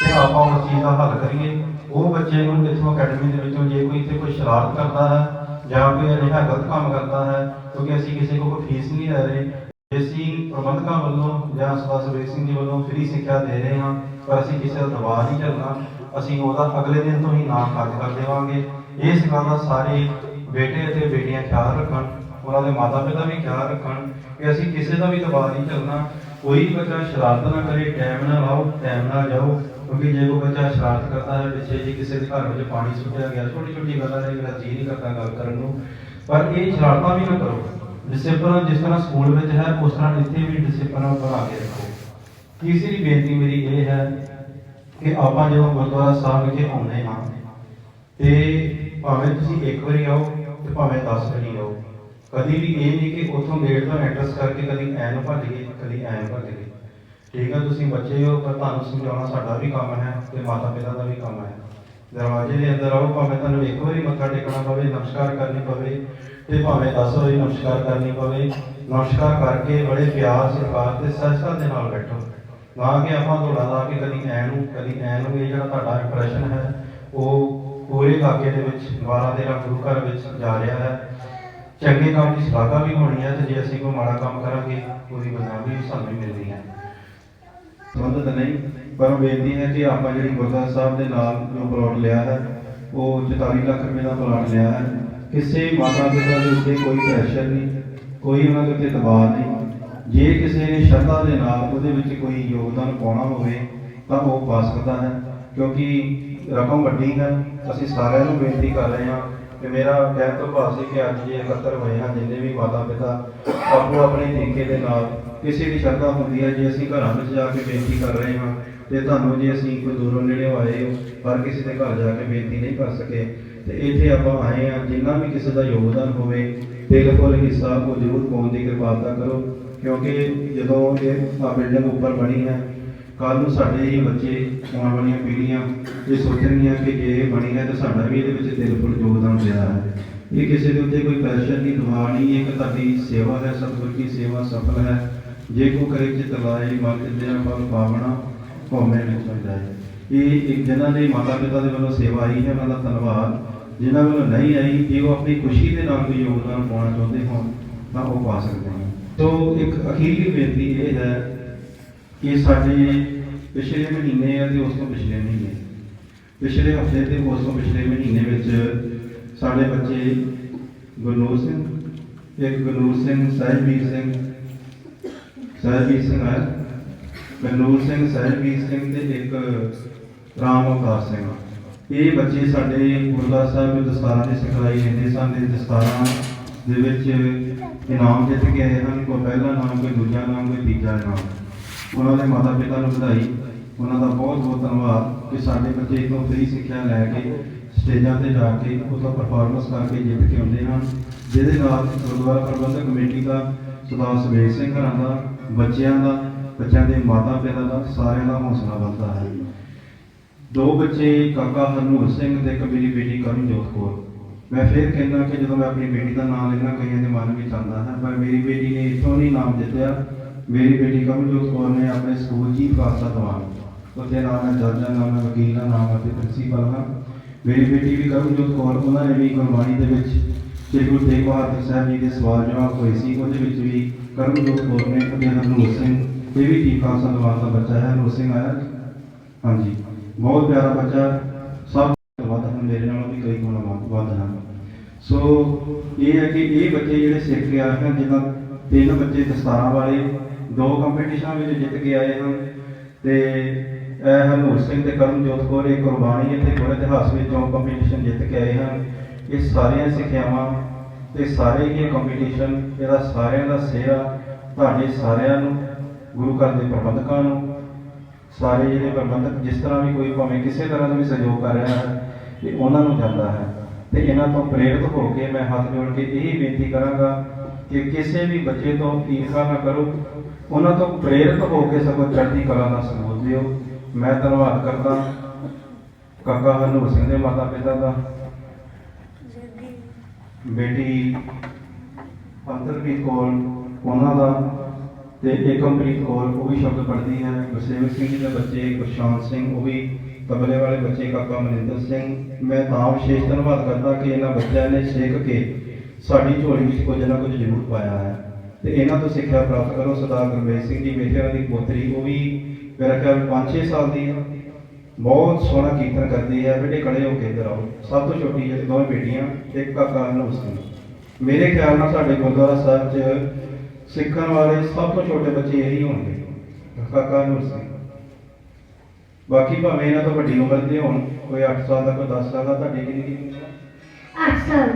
ਤੇ ਆਪਾਂ ਉਸ ਚੀਜ਼ ਦਾ ਹੱਲ ਕਰੀਏ। ਉਹ ਬੱਚੇ ਨੂੰ ਇੱਥੋਂ ਅਕੈਡਮੀ ਦੇ ਵਿੱਚੋਂ ਜੇ ਕੋਈ ਇੱਥੇ ਕੋਈ ਸ਼ਰਾਰਤ ਕਰਦਾ ਹੈ, ਜਾਂ ਕੋਈ ਅਜਿਹਾ ਗਲਤ ਕੰਮ ਕਰਦਾ ਹੈ, ਕਿਉਂਕਿ ਅਸੀਂ ਕਿਸੇ ਕੋਲ ਕੋਈ ਫੀਸ ਨਹੀਂ ਲੈ ਰਹੇ ਅਸੀਂ ਪ੍ਰਬੰਧਕਾਂ ਵੱਲੋਂ ਜਾਂ ਸਰਦਾਰ ਸੁਰੇਸ਼ ਸਿੰਘ ਜੀ ਵੱਲੋਂ ਫ੍ਰੀ ਸਿੱਖਿਆ ਦੇ ਰਹੇ ਹਾਂ, ਪਰ ਅਸੀਂ ਕਿਸੇ ਦਾ ਦਬਾਅ ਨਹੀਂ ਚੱਲਣਾ ਅਸੀਂ ਉਹਦਾ ਅਗਲੇ ਦਿਨ ਤੋਂ ਹੀ ਨਾਮ ਕੱਟ ਕਰ ਦੇਵਾਂਗੇ। ਇਸ ਗੱਲ ਦਾ ਸਾਰੇ ਬੇਟੇ ਅਤੇ ਬੇਟੀਆਂ ਖਿਆਲ ਰੱਖਣ, ਉਹਨਾਂ ਦੇ ਮਾਤਾ ਪਿਤਾ ਵੀ ਖਿਆਲ ਰੱਖਣ ਕਿ ਅਸੀਂ ਕਿਸੇ ਦਾ ਵੀ ਦਬਾਅ ਨਹੀਂ ਚੱਲਣਾ ਕੋਈ ਬੱਚਾ ਸ਼ਰਾਰਤ ਨਾ ਕਰੇ, ਟਾਈਮ ਨਾਲ ਆਓ ਟਾਈਮ ਨਾਲ ਜਾਓ, ਕਿਉਂਕਿ ਜੇ ਕੋਈ ਬੱਚਾ ਸ਼ਰਾਰਤ ਕਰਦਾ ਹੈ, ਪਿੱਛੇ ਜੀ ਕਿਸੇ ਦੇ ਘਰ ਵਿੱਚ ਪਾਣੀ ਸੁੱਟਿਆ ਗਿਆ ਛੋਟੀ ਛੋਟੀ ਗੱਲਾਂ ਨੇ, ਮੇਰਾ ਜੀ ਨਹੀਂ ਕਰਦਾ ਗੱਲ ਕਰਨ ਨੂੰ। ਪਰ ਇਹ ਸ਼ਰਾਰਤਾਂ ਵੀ ਨਾ ਕਰੋ। ਡਿਸਪਲਿਨ ਜਿਸ ਤਰ੍ਹਾਂ ਸਕੂਲ ਵਿੱਚ ਹੈ, ਉਸ ਤਰ੍ਹਾਂ ਇੱਥੇ ਵੀ ਡਿਸਪਲਨ ਬਣਾ ਕੇ ਰੱਖੋ। ਤੀਸਰੀ ਬੇਨਤੀ ਮੇਰੀ ਇਹ ਹੈ ਕਿ ਆਪਾਂ ਜਦੋਂ ਗੁਰਦੁਆਰਾ ਸਾਹਿਬ ਵਿਖੇ ਆਉਂਦੇ ਹਾਂ, ਤੇ ਭਾਵੇਂ ਤੁਸੀਂ ਇੱਕ ਵਾਰੀ ਆਓ ਤੇ ਭਾਵੇਂ 10 ਵਾਰੀ ਆਓ। ਕਦੀ ਵੀ ਇਹ ਨਹੀਂ ਕਿ ਉੱਥੋਂ ਗੇਟ ਤੋਂ ਐਂਟਰਸ ਕਰਕੇ ਕਦੀ ਐਨ ਭੱਜ ਗਏ, ਕਦੀ ਐਨ ਭੱਜ ਗਏ। ਠੀਕ ਹੈ ਤੁਸੀਂ ਬੱਚੇ ਹੋ ਪਰ ਤੁਹਾਨੂੰ ਸਮਝਾਉਣਾ ਸਾਡਾ ਵੀ ਕੰਮ ਹੈ ਤੇ ਮਾਤਾ ਪਿਤਾ ਦਾ ਵੀ ਕੰਮ ਹੈ। ਦਰਵਾਜ਼ੇ ਦੇ ਅੰਦਰ ਆਓ, ਭਾਵੇਂ ਤੁਹਾਨੂੰ ਇੱਕ ਵਾਰੀ ਮੱਥਾ ਟੇਕਣਾ ਪਵੇ, ਨਮਸਕਾਰ ਕਰਨੀ ਪਵੇ ਤੇ ਭਾਵੇਂ 10 ਵਾਰੀ ਨਮਸਕਾਰ ਕਰਨੀ ਪਵੇ, ਨਮਸਕਾਰ ਕਰਕੇ ਬੜੇ ਪਿਆਰ, ਸਤਿਕਾਰ ਤੇ ਸਹਿਜਤਾ ਦੇ ਨਾਲ ਬੈਠੋ। ਨਾ ਕਿ ਆਪਾਂ ਦੌੜਾ ਲਾ ਕੇ ਕਦੀ ਐ ਨੂੰ, ਕਦੀ ਐ ਨੂੰ, ਇਹ ਜਿਹੜਾ ਤੁਹਾਡਾ ਇੰਪ੍ਰੈਸ਼ਨ ਹੈ, ਉਹ ਪੂਰੇ ਇਲਾਕੇ ਦੇ ਵਿੱਚ 12 13 ਗੁਰੂ ਘਰ ਵਿੱਚ ਜਾ ਰਿਹਾ ਹੈ। ਚੰਗੇ ਕੰਮ ਦੀ ਸ਼ਲਾਘਾ ਵੀ ਹੋਣੀ ਹੈ ਤੇ ਜੇ ਅਸੀਂ ਕੋਈ ਮਾੜਾ ਕੰਮ ਕਰਾਂਗੇ, ਉਹਦੀ ਬਦਨਾਮੀ ਵੀ ਸਾਨੂੰ ਮਿਲਦੀ ਹੈ। ਸੰਬੰਧਤ ਨਹੀਂ, ਪਰ ਬੇਨਤੀ ਹੈ ਕਿ ਆਪਾਂ ਜਿਹੜੀ ਗੁਰਦੁਆਰਾ ਸਾਹਿਬ ਦੇ ਨਾਲ ਜੋ ਪਲਾਟ ਲਿਆ ਹੈ, ਉਹ 44 ਲੱਖ ਰੁਪਏ ਦਾ ਪਲਾਟ ਲਿਆ ਹੈ। ਕਿਸੇ ਮਾਤਾ ਪਿਤਾ ਦੇ ਉੱਤੇ ਕੋਈ ਪ੍ਰੈਸ਼ਰ ਨਹੀਂ, ਕੋਈ ਉਹਨਾਂ ਦੇ ਉੱਤੇ ਦਬਾਅ ਨਹੀਂ। ਜੇ ਕਿਸੇ ਨੇ ਸ਼ਰਧਾ ਦੇ ਨਾਲ ਉਹਦੇ ਵਿੱਚ ਕੋਈ ਯੋਗਦਾਨ ਪਾਉਣਾ ਹੋਵੇ, ਤਾਂ ਉਹ ਪਾ ਸਕਦਾ ਹੈ, ਕਿਉਂਕਿ ਰਕਮ ਵੱਡੀ ਹੈ। ਅਸੀਂ ਸਾਰਿਆਂ ਨੂੰ ਬੇਨਤੀ ਕਰ ਰਹੇ ਹਾਂ ਕਿ ਮੇਰਾ ਕਹਿਣ ਤੋਂ ਭਾਵ ਸੀ ਕਿ ਅੱਜ ਜੇ ਇਕੱਤਰ ਹੋਏ ਹਾਂ ਜਿੰਨੇ ਵੀ ਮਾਤਾ ਪਿਤਾ ਆਪੋ ਆਪਣੇ ਤਰੀਕੇ ਦੇ ਨਾਲ ਕਿਸੇ ਵੀ ਸ਼ਰਧਾ ਹੁੰਦੀ ਹੈ, ਜੇ ਅਸੀਂ ਘਰਾਂ ਵਿੱਚ ਜਾ ਕੇ ਬੇਨਤੀ ਕਰ ਰਹੇ ਹਾਂ ਤੇ ਤੁਹਾਨੂੰ ਜੇ ਅਸੀਂ ਕੋਈ ਦੂਰੋਂ ਨੇੜੇ ਆਏ ਹੋ ਪਰ ਕਿਸੇ ਦੇ ਘਰ ਜਾ ਕੇ ਬੇਨਤੀ ਨਹੀਂ ਕਰ ਸਕੇ, ਤੇ ਇੱਥੇ ਆਪਾਂ ਆਏ ਹਾਂ, ਜਿੰਨਾ ਵੀ ਕਿਸੇ ਦਾ ਯੋਗਦਾਨ ਹੋਵੇ, ਦਿਲ ਫੁੱਲ ਹਿੱਸਾ ਉਹ ਜ਼ਰੂਰ ਪਾਉਣ ਦੀ ਕਿਰਪਾਲਤਾ ਕਰੋ, ਕਿਉਂਕਿ ਜਦੋਂ ਇਹ ਬਿਲਡਿੰਗ ਉੱਪਰ ਬਣੀ ਹੈ ਕੱਲ ਨੂੰ ਸਾਡੇ ਹੀ ਬੱਚੇ ਆਉਣ ਵਾਲੀਆਂ ਪੀੜ੍ਹੀਆਂ ਇਹ ਸੋਚਣਗੀਆਂ ਕਿ ਜੇ ਇਹ ਬਣੀ ਹੈ ਤਾਂ ਸਾਡਾ ਵੀ ਇਹਦੇ ਵਿੱਚ ਦਿਲ ਫੁੱਲ ਯੋਗਦਾਨ ਪਿਆ ਹੈ। ਇਹ ਕਿਸੇ ਦੇ ਉੱਤੇ ਕੋਈ ਪ੍ਰੈਸ਼ਰ ਨਹੀਂ, ਦਬਾਅ ਨਹੀਂ, ਇੱਕ ਤੁਹਾਡੀ ਸੇਵਾ ਹੈ, ਸਤਿਗੁਰ ਦੀ ਸੇਵਾ ਸਫਲ ਹੈ। ਜੇ ਕੋ ਕਰੇ ਚਿਤ ਲਾਏ ਮਨ ਤੇ ਫਲ ਪਾਵਣਾ ਭਉਮੈ ਵਿੱਚ ਜਾਏ। ਇਹ ਇੱਕ ਜਿਨ੍ਹਾਂ ਦੇ ਮਾਤਾ ਪਿਤਾ ਦੇ ਵੱਲੋਂ ਸੇਵਾ ਆਈ ਹੈ, ਉਹਨਾਂ ਦਾ ਧੰਨਵਾਦ। ਜਿਨ੍ਹਾਂ ਵੱਲੋਂ ਨਹੀਂ ਆਈ, ਜੇ ਉਹ ਆਪਣੀ ਖੁਸ਼ੀ ਦੇ ਨਾਲ ਕੋਈ ਯੋਗਦਾਨ ਪਾਉਣਾ ਚਾਹੁੰਦੇ ਹੋਣ, ਤਾਂ ਉਹ ਪਾ ਸਕਦੇ ਹਨ ਸੋ ਇੱਕ ਅਖੀਰਲੀ ਬੇਨਤੀ ਇਹ ਹੈ ਕਿ ਸਾਡੇ ਪਿਛਲੇ ਮਹੀਨੇ ਅਤੇ ਉਸ ਤੋਂ ਪਿਛਲੇ ਮਹੀਨੇ। ਪਿਛਲੇ ਹਫ਼ਤੇ ਤੇ ਉਸ ਤੋਂ ਪਿਛਲੇ ਮਹੀਨੇ ਵਿੱਚ ਸਾਡੇ ਬੱਚੇ ਗੁਰਨੂਰ ਸਿੰਘ, ਇੱਕ ਗੁਰਨੂਰ ਸਿੰਘ, ਸਾਹਿਬਵੀਰ ਸਿੰਘ ਸਾਹਿਬਵੀਰ ਸਿੰਘ ਹੈ। ਗੁਰਨੂਰ ਸਿੰਘ, ਸਾਹਿਬਵੀਰ ਸਿੰਘ ਤੇ ਇੱਕ ਰਾਮ ਅਵਤਾਰ ਸਿੰਘ ਇਹ ਬੱਚੇ ਸਾਡੇ ਗੁਰਦੁਆਰਾ ਸਾਹਿਬ ਵਿੱਚ ਦਸਤਾਰਾਂ ਦੀ ਸਿਖਲਾਈ ਲੈਂਦੇ ਸਨ ਤੇ ਦਸਤਾਰਾਂ ਦੇ ਵਿੱਚ ਇਨਾਮ ਜਿੱਤ ਕੇ ਆਏ ਹਨ। ਕੋਈ ਪਹਿਲਾ ਨਾਮ, ਕੋਈ ਦੂਜਾ ਨਾਮ, ਕੋਈ ਤੀਜਾ ਨਾਮ। ਉਹਨਾਂ ਦੇ ਮਾਤਾ ਪਿਤਾ ਨੂੰ ਵਧਾਈ। ਉਹਨਾਂ ਦਾ ਬਹੁਤ ਬਹੁਤ ਧੰਨਵਾਦ ਕਿ ਸਾਡੇ ਬੱਚੇ ਇਥੋਂ ਫ੍ਰੀ ਸਿੱਖਿਆ ਲੈ ਕੇ ਸਟੇਜਾਂ ਤੇ ਜਾ ਕੇ ਉਹਦਾ ਪਰਫਾਰਮੈਂਸ ਕਰਕੇ ਜਿੱਤ ਕੇ ਆਉਂਦੇ ਹਨ। ਜਿਹਦੇ ਨਾਲ ਗੁਰਦੁਆਰਾ ਪ੍ਰਬੰਧਕ ਕਮੇਟੀ ਦਾ ਸਰਦਾਰ ਸੁਬੇਸ਼ ਸਿੰਘ ਘਰਾਂ ਦਾ, ਬੱਚਿਆਂ ਦਾ, ਬੱਚਿਆਂ ਦੇ ਮਾਤਾ ਪਿਤਾ ਦਾ ਸਾਰਿਆਂ ਦਾ ਹੌਸਲਾ ਵੱਧਦਾ ਹੈ। ਦੋ ਬੱਚੇ ਕਾਕਾ ਹਰਨੂਰ ਸਿੰਘ ਤੇ ਇੱਕ ਮੇਰੀ ਬੇਟੀ ਕਰਮਜੋਤ ਕੌਰ। ਮੈਂ ਫਿਰ ਕਹਿੰਦਾ ਕਿ ਜਦੋਂ ਮੈਂ ਆਪਣੀ ਬੇਟੀ ਦਾ ਨਾਮ ਲੈਣਾ ਕਈਆਂ ਦੇ ਮਨ ਵਿੱਚ ਆਉਂਦਾ ਹੈ, ਪਰ ਮੇਰੀ ਬੇਟੀ ਨੇ ਇਥੋਂ ਨਹੀਂ ਨਾਮ ਜਿੱਤਿਆ। ਮੇਰੀ ਬੇਟੀ ਕਮਲਜੋਤ ਕੌਰ ਨੇ ਆਪਣੇ ਸਕੂਲ ਜੀ ਖਾਲਸਾ ਦਵਾਨ ਉਹਦੇ ਨਾਲ ਮੈਂ ਜੱਜ ਨਾਲ ਮੈਂ ਹੈ ਵਕੀਲ ਦਾ ਨਾਮ ਹੈ ਪ੍ਰਿੰਸੀਪਲ ਹਾਂ ਮੇਰੀ ਬੇਟੀ ਵੀ ਕਮਲਜੋਤ ਕੌਰ ਉਹਨਾਂ ਨੇ ਵੀ ਗੁਰਬਾਣੀ ਦੇ ਵਿੱਚ ਸ੍ਰੀ ਗੁਰੂ ਤੇਗ ਬਹਾਦਰ ਸਾਹਿਬ ਜੀ ਦੇ ਸਵਾਲ ਜਵਾਬ ਹੋਏ ਸੀ, ਉਹਦੇ ਵਿੱਚ ਵੀ ਕਰਮਜੋਤ ਕੌਰ ਨੇ ਅਤੇ ਹਰਨੂਰ ਸਿੰਘ, ਇਹ ਵੀ ਜੀ ਖਾਲਸਾ ਦਵਾਨ ਦਾ ਬੱਚਾ ਹੈ ਹਰਨੂਰ ਸਿੰਘ ਆਇਆ। ਹਾਂਜੀ, ਬਹੁਤ ਪਿਆਰਾ ਬੱਚਾ, ਸਭ ਤੋਂ ਵੱਧ ਹਨ ਮੇਰੇ ਨਾਲੋਂ ਵੀ ਕਈ ਗੁਣਾ ਵੱਧ ਹਨ। ਸੋ ਇਹ ਹੈ ਕਿ ਇਹ ਬੱਚੇ ਜਿਹੜੇ ਸਿੱਖ ਕੇ ਆਏ ਹਨ, ਜਿੱਦਾਂ ਤਿੰਨ ਬੱਚੇ ਦਸਤਾਰਾਂ ਵਾਲੇ, ਦੋ ਕੰਪੀਟੀਸ਼ਨਾਂ ਵਿੱਚ ਜਿੱਤ ਕੇ ਆਏ ਹਨ, ਤੇ ਇਹ ਹਰਨੂਰ ਸਿੰਘ ਤੇ ਕਰਮਜੋਤ ਕੌਰ ਇਹ ਕੁਰਬਾਨੀ ਇੱਥੇ ਗੁਰ ਇਤਿਹਾਸ ਵਿੱਚੋਂ ਕੰਪੀਟੀਸ਼ਨ ਜਿੱਤ ਕੇ ਆਏ ਹਨ। ਇਹ ਸਾਰੀਆਂ ਸਿੱਖਿਆਵਾਂ ਤੇ ਸਾਰੇ ਹੀ ਕੰਪੀਟੀਸ਼ਨ ਇਹਦਾ ਸਾਰਿਆਂ ਦਾ ਸਿਹਰਾ ਤੁਹਾਡੇ ਸਾਰਿਆਂ ਨੂੰ, ਗੁਰੂ ਘਰ ਦੇ ਪ੍ਰਬੰਧਕਾਂ ਨੂੰ, ਸਾਰੇ ਜਿਹੜੇ ਪ੍ਰਬੰਧਕ ਜਿਸ ਤਰ੍ਹਾਂ ਵੀ ਕੋਈ ਭਾਵੇਂ ਕਿਸੇ ਤਰ੍ਹਾਂ ਦਾ ਵੀ ਸਹਿਯੋਗ ਕਰ ਰਿਹਾ ਹੈ ਤੇ ਉਹਨਾਂ ਨੂੰ ਜਾਂਦਾ ਹੈ। ਤੇ ਇਹਨਾਂ ਤੋਂ ਪ੍ਰੇਰਿਤ ਹੋ ਕੇ ਮੈਂ ਹੱਥ ਜੋੜ ਕੇ ਇਹੀ ਬੇਨਤੀ ਕਰਾਂਗਾ ਕਿ ਕਿਸੇ ਵੀ ਬੱਚੇ ਤੋਂ ਈਰਖਾ ਨਾ ਕਰੋ, ਉਹਨਾਂ ਤੋਂ ਪ੍ਰੇਰਿਤ ਹੋ ਕੇ ਸਗੋਂ ਚੜ੍ਹਦੀ ਕਲਾ ਦਾ ਸਬੂਤ ਦਿਓ। ਮੈਂ ਧੰਨਵਾਦ ਕਰਦਾ। ਕਾਕਾ ਹਰਨੂਰ ਸਿੰਘ ਦੇ ਮਾਤਾ ਪਿਤਾ ਦਾ। ਬੇਟੀ ਅੰਤਰਪ੍ਰੀਤ ਕੌਰ ਉਹਨਾਂ ਦਾ ਤੇ ਏਕਮਪ੍ਰੀਤ ਕੌਰ, ਉਹ ਵੀ ਸ਼ਬਦ ਪੜ੍ਹਦੀ ਹੈ। ਗੁਰਸੇਵਕ ਸਿੰਘ ਜੀ ਦੇ ਬੱਚੇ ਗੁਰਸ਼ਾਂਤ ਸਿੰਘ, ਉਹ ਵੀ ਤਬਲੇ ਵਾਲੇ ਬੱਚੇ ਕਾਕਾ ਮਨਿੰਦਰ ਸਿੰਘ। ਮੈਂ ਤਾਂ ਵਿਸ਼ੇਸ਼ ਧੰਨਵਾਦ ਕਰਦਾ ਕਿ ਇਹਨਾਂ ਬੱਚਿਆਂ ਨੇ ਸਿੱਖ ਕੇ ਸਾਡੀ ਝੋਲੀ ਵਿੱਚ ਕੁਝ ਨਾ ਕੁਝ ਜ਼ਰੂਰ ਪਾਇਆ ਹੈ। ਤੇ ਇਹਨਾਂ ਤੋਂ ਸਿੱਖਿਆ ਪ੍ਰਾਪਤ ਕਰੋ। ਸਰਦਾਰ ਗੁਰਮੇਜ ਸਿੰਘ ਜੀ ਬੇਟੇ ਦੀ ਪੋਤਰੀ, ਉਹ ਵੀ ਮੇਰਾ ਖਿਆਲ 5-6 ਸਾਲ ਦੀ ਹੈ ਬਹੁਤ ਸੋਹਣਾ ਕੀਰਤਨ ਕਰਦੀ ਹੈ ਬੇਟੇ ਖੜੇ ਹੋ ਕੇ ਇੱਧਰ ਆਓ। ਸਭ ਤੋਂ ਛੋਟੀ ਹੈ ਦੋਵੇਂ ਬੇਟੀਆਂ, ਇੱਕ ਕਾਕਾ ਹਨੂਰ ਸਿੰਘ ਮੇਰੇ ਖਿਆਲ ਨਾਲ ਸਾਡੇ ਗੁਰਦੁਆਰਾ ਸਾਹਿਬ 'ਚ ਸਿੱਖਣ ਵਾਲੇ ਸਭ ਤੋਂ ਛੋਟੇ ਬੱਚੇ ਇਹੀ ਹੋਣਗੇ, ਕਾਕਾ ਹਨੂਰ ਸਿੰਘ ਬਾਕੀ ਭਾਵੇਂ ਇਹਨਾਂ ਤੋਂ ਵੱਡੀ ਉਮਰ ਦੇ ਹੋਣ, ਕੋਈ 8 ਸਾਲ ਦਾ, ਕੋਈ 10 ਸਾਲ ਦਾ, ਤੁਹਾਡੀ ਕਿੰਨੀ ਕੀ ਉਮਰ ਸਾਲ।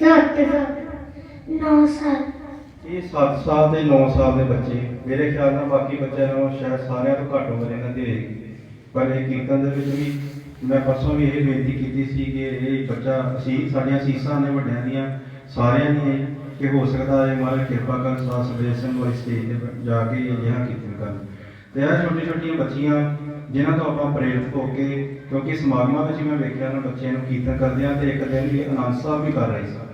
ਸੱਤ ਸਾਲ ਨੌ ਸਾਲ। ਇਹ 7 ਸਾਲ ਤੇ 9 ਸਾਲ ਦੇ ਬੱਚੇ, ਮੇਰੇ ਖਿਆਲ ਨਾਲ ਬਾਕੀ ਬੱਚਿਆਂ ਨਾਲੋਂ ਸ਼ਾਇਦ ਸਾਰਿਆਂ ਤੋਂ ਘੱਟ ਉਮਰ ਇਹਨਾਂ ਦੀ ਹੋਏਗੀ। ਪਰ ਇਹ ਕੀਰਤਨ ਦੇ ਵਿੱਚ ਵੀ ਮੈਂ ਪਰਸੋਂ ਵੀ ਇਹ ਬੇਨਤੀ ਕੀਤੀ ਸੀ ਕਿ ਇਹ ਬੱਚਾ ਅਸੀਂ, ਸਾਡੀਆਂ ਸੀਸਾਂ ਨੇ ਵੱਡਿਆਂ ਦੀਆਂ, ਸਾਰਿਆਂ ਨੇ ਕਿ ਹੋ ਸਕਦਾ ਹੈ ਮਾਰੇ ਕਿਰਪਾ ਕਰ ਸਾਸ ਸੁਖਦੇਵ ਸਿੰਘ ਵਾਲੀ ਸਟੇਜ ਤੇ ਜਾ ਕੇ ਅਜਿਹਾ ਕੀਰਤਨ ਕਰਨ। ਤੇ ਇਹ ਛੋਟੀ ਛੋਟੀਆਂ ਬੱਚੀਆਂ, ਜਿਨ੍ਹਾਂ ਤੋਂ ਆਪਾਂ ਪ੍ਰੇਰਿਤ ਹੋ ਕੇ, ਕਿਉਂਕਿ ਸਮਾਗਮਾਂ ਵਿੱਚ ਮੈਂ ਵੇਖਿਆ ਨਾ ਬੱਚਿਆਂ ਨੂੰ ਕੀਰਤਨ ਕਰਦਿਆਂ, ਤੇ ਇੱਕ ਦਿਨ ਵੀ ਆਨੰਦ ਸਾਹਿਬ ਵੀ ਕਰ ਰਹੇ ਸਨ।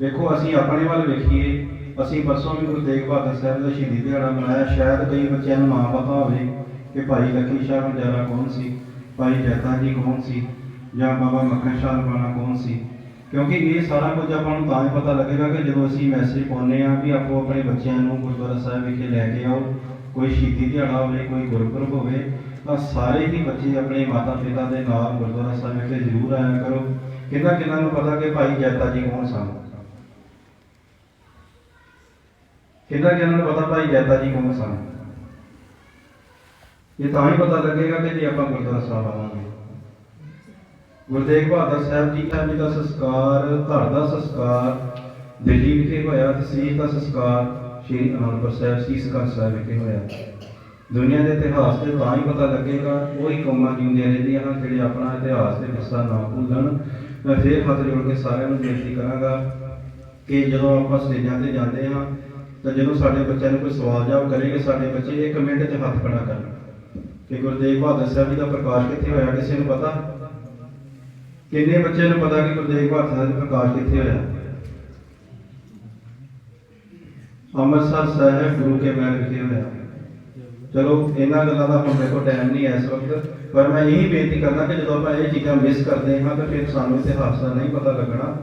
ਦੇਖੋ, ਅਸੀਂ ਆਪਣੇ ਵੱਲ ਵੇਖੀਏ ਅਸੀਂ ਪਰਸੋਂ ਵੀ ਗੁਰੂ ਤੇਗ ਬਹਾਦਰ ਸਾਹਿਬ ਦਾ ਸ਼ਹੀਦੀ ਦਿਹਾੜਾ ਮਨਾਇਆ। ਸ਼ਾਇਦ ਕਈ ਬੱਚਿਆਂ ਨੂੰ ਨਾ ਪਤਾ ਹੋਵੇ ਕਿ ਭਾਈ ਲੱਖੀ ਸ਼ਾਹ ਮਜਾਰਾ ਕੌਣ ਸੀ, ਭਾਈ ਜੈਤਾ ਜੀ ਕੌਣ ਸੀ, ਜਾਂ ਬਾਬਾ ਮੱਖਣ ਸ਼ਾਹ ਰਬਾਣਾ ਕੌਣ ਸੀ। ਕਿਉਂਕਿ ਇਹ ਸਾਰਾ ਕੁਝ ਆਪਾਂ ਨੂੰ ਤਾਂ ਹੀ ਪਤਾ ਲੱਗੇਗਾ ਕਿ ਜਦੋਂ ਅਸੀਂ ਮੈਸੇਜ ਪਾਉਂਦੇ ਆ ਵੀ ਆਪੋ ਆਪਣੇ ਬੱਚਿਆਂ ਨੂੰ ਗੁਰਦੁਆਰਾ ਸਾਹਿਬ ਵਿਖੇ ਲੈ ਕੇ ਆਓ, ਕੋਈ ਸ਼ਹੀਦੀ ਦਿਹਾੜਾ ਹੋਵੇ, ਕੋਈ ਗੁਰਪੁਰਬ ਹੋਵੇ, ਤਾਂ ਸਾਰੇ ਹੀ ਬੱਚੇ ਆਪਣੇ ਮਾਤਾ ਪਿਤਾ ਦੇ ਨਾਲ ਗੁਰਦੁਆਰਾ ਸਾਹਿਬ ਵਿਖੇ ਜ਼ਰੂਰ ਆਇਆ ਕਰੋ। ਕਿੰਨਾ ਕਿੰਨਾ ਨੂੰ ਪਤਾ ਕਿ ਭਾਈ ਜੈਤਾ ਜੀ ਕੌਣ ਸਨ। ਕਿੰਨਾ ਕਿੰਨਾ ਨੂੰ ਪਤਾ ਭਾਈ ਜੈਤਾ ਜੀ ਕੌਣ ਸਨ? ਇਹ ਤਾਂ ਹੀ ਪਤਾ ਲੱਗੇਗਾ ਕਿ ਜੇ ਆਪਾਂ ਗੁਰਦੁਆਰਾ ਸਾਹਿਬ ਆਵਾਂਗੇ। ਗੁਰੂ ਬਹਾਦਰ ਸਾਹਿਬ ਜੀ ਦਾ ਜੀ ਦਾ ਸੰਸਕਾਰ, ਧੜ ਦਾ ਸੰਸਕਾਰ, ਦਿੱਲੀ ਵਿਖੇ ਹੋਇਆ ਤੇ ਦਾ ਸੰਸਕਾਰ, ਸ਼੍ਰੀ ਅਨੰਦਪੁਰ ਸਾਹਿਬ ਸੀਸਗੰਜ ਸਾਹਿਬ ਵਿਖੇ ਹੋਇਆ। ਦੁਨੀਆ ਦੇ ਇਤਿਹਾਸ ਤੇ ਤਾਂ ਹੀ ਪਤਾ ਲੱਗੇਗਾ, ਉਹੀ ਕੌਮਾਂ ਜਿਉਂਦੀਆਂ ਰਹਿੰਦੀਆਂ ਹਨ, ਜਿਹੜੇ ਆਪਣਾ ਇਤਿਹਾਸ ਤੇ ਵਿਰਸਾ ਨਾ ਭੁੱਲਣ। ਮੈਂ ਫੇਰ ਹੱਥ ਜੋੜ ਕੇ ਸਾਰਿਆਂ ਨੂੰ ਬੇਨਤੀ ਕਰਾਂਗਾ ਕਿ ਜਦੋਂ ਆਪਾਂ ਸਟੇਜਾਂ ਤੇ ਜਾਂਦੇ ਹਾਂ ਤਾਂ ਜਦੋਂ ਸਾਡੇ ਬੱਚਿਆਂ ਨੂੰ ਕੋਈ ਸਵਾਲ ਜਵਾਬ ਕਰੇਗੇ ਸਾਡੇ ਬੱਚੇ ਇੱਕ ਮਿੰਟ 'ਚ ਹੱਥ ਖੜਾ ਕਰਨ। ਕਿ ਗੁਰੂ ਤੇਗ ਬਹਾਦਰ ਸਾਹਿਬ ਜੀ ਦਾ ਪ੍ਰਕਾਸ਼ ਕਿੱਥੇ ਹੋਇਆ, ਕਿਸੇ ਨੂੰ ਪਤਾ? ਕਿੰਨੇ ਬੱਚਿਆਂ ਨੂੰ ਪਤਾ ਕਿ ਗੁਰੂ ਤੇਗ ਬਹਾਦਰ ਸਾਹਿਬ ਦਾ ਪ੍ਰਕਾਸ਼ ਕਿੱਥੇ ਹੋਇਆ? ਅੰਮ੍ਰਿਤਸਰ ਸਾਹਿਬ, ਗੁਰੂ ਕੇ ਮਹਿਲ ਵਿਖੇ ਹੋਇਆ। ਚਲੋ, ਇਹਨਾਂ ਗੱਲਾਂ ਦਾ ਹੁਣ ਦੇਖੋ ਟਾਈਮ ਨਹੀਂ ਹੈ ਇਸ ਵਕਤ, ਪਰ ਮੈਂ ਇਹੀ ਬੇਨਤੀ ਕਰਦਾ ਕਿ ਜਦੋਂ ਆਪਾਂ ਇਹ ਚੀਜ਼ਾਂ ਮਿਸ ਕਰਦੇ ਹਾਂ, ਤਾਂ ਫਿਰ ਸਾਨੂੰ ਇਤਿਹਾਸ ਦਾ ਨਹੀਂ ਪਤਾ ਲੱਗਣਾ।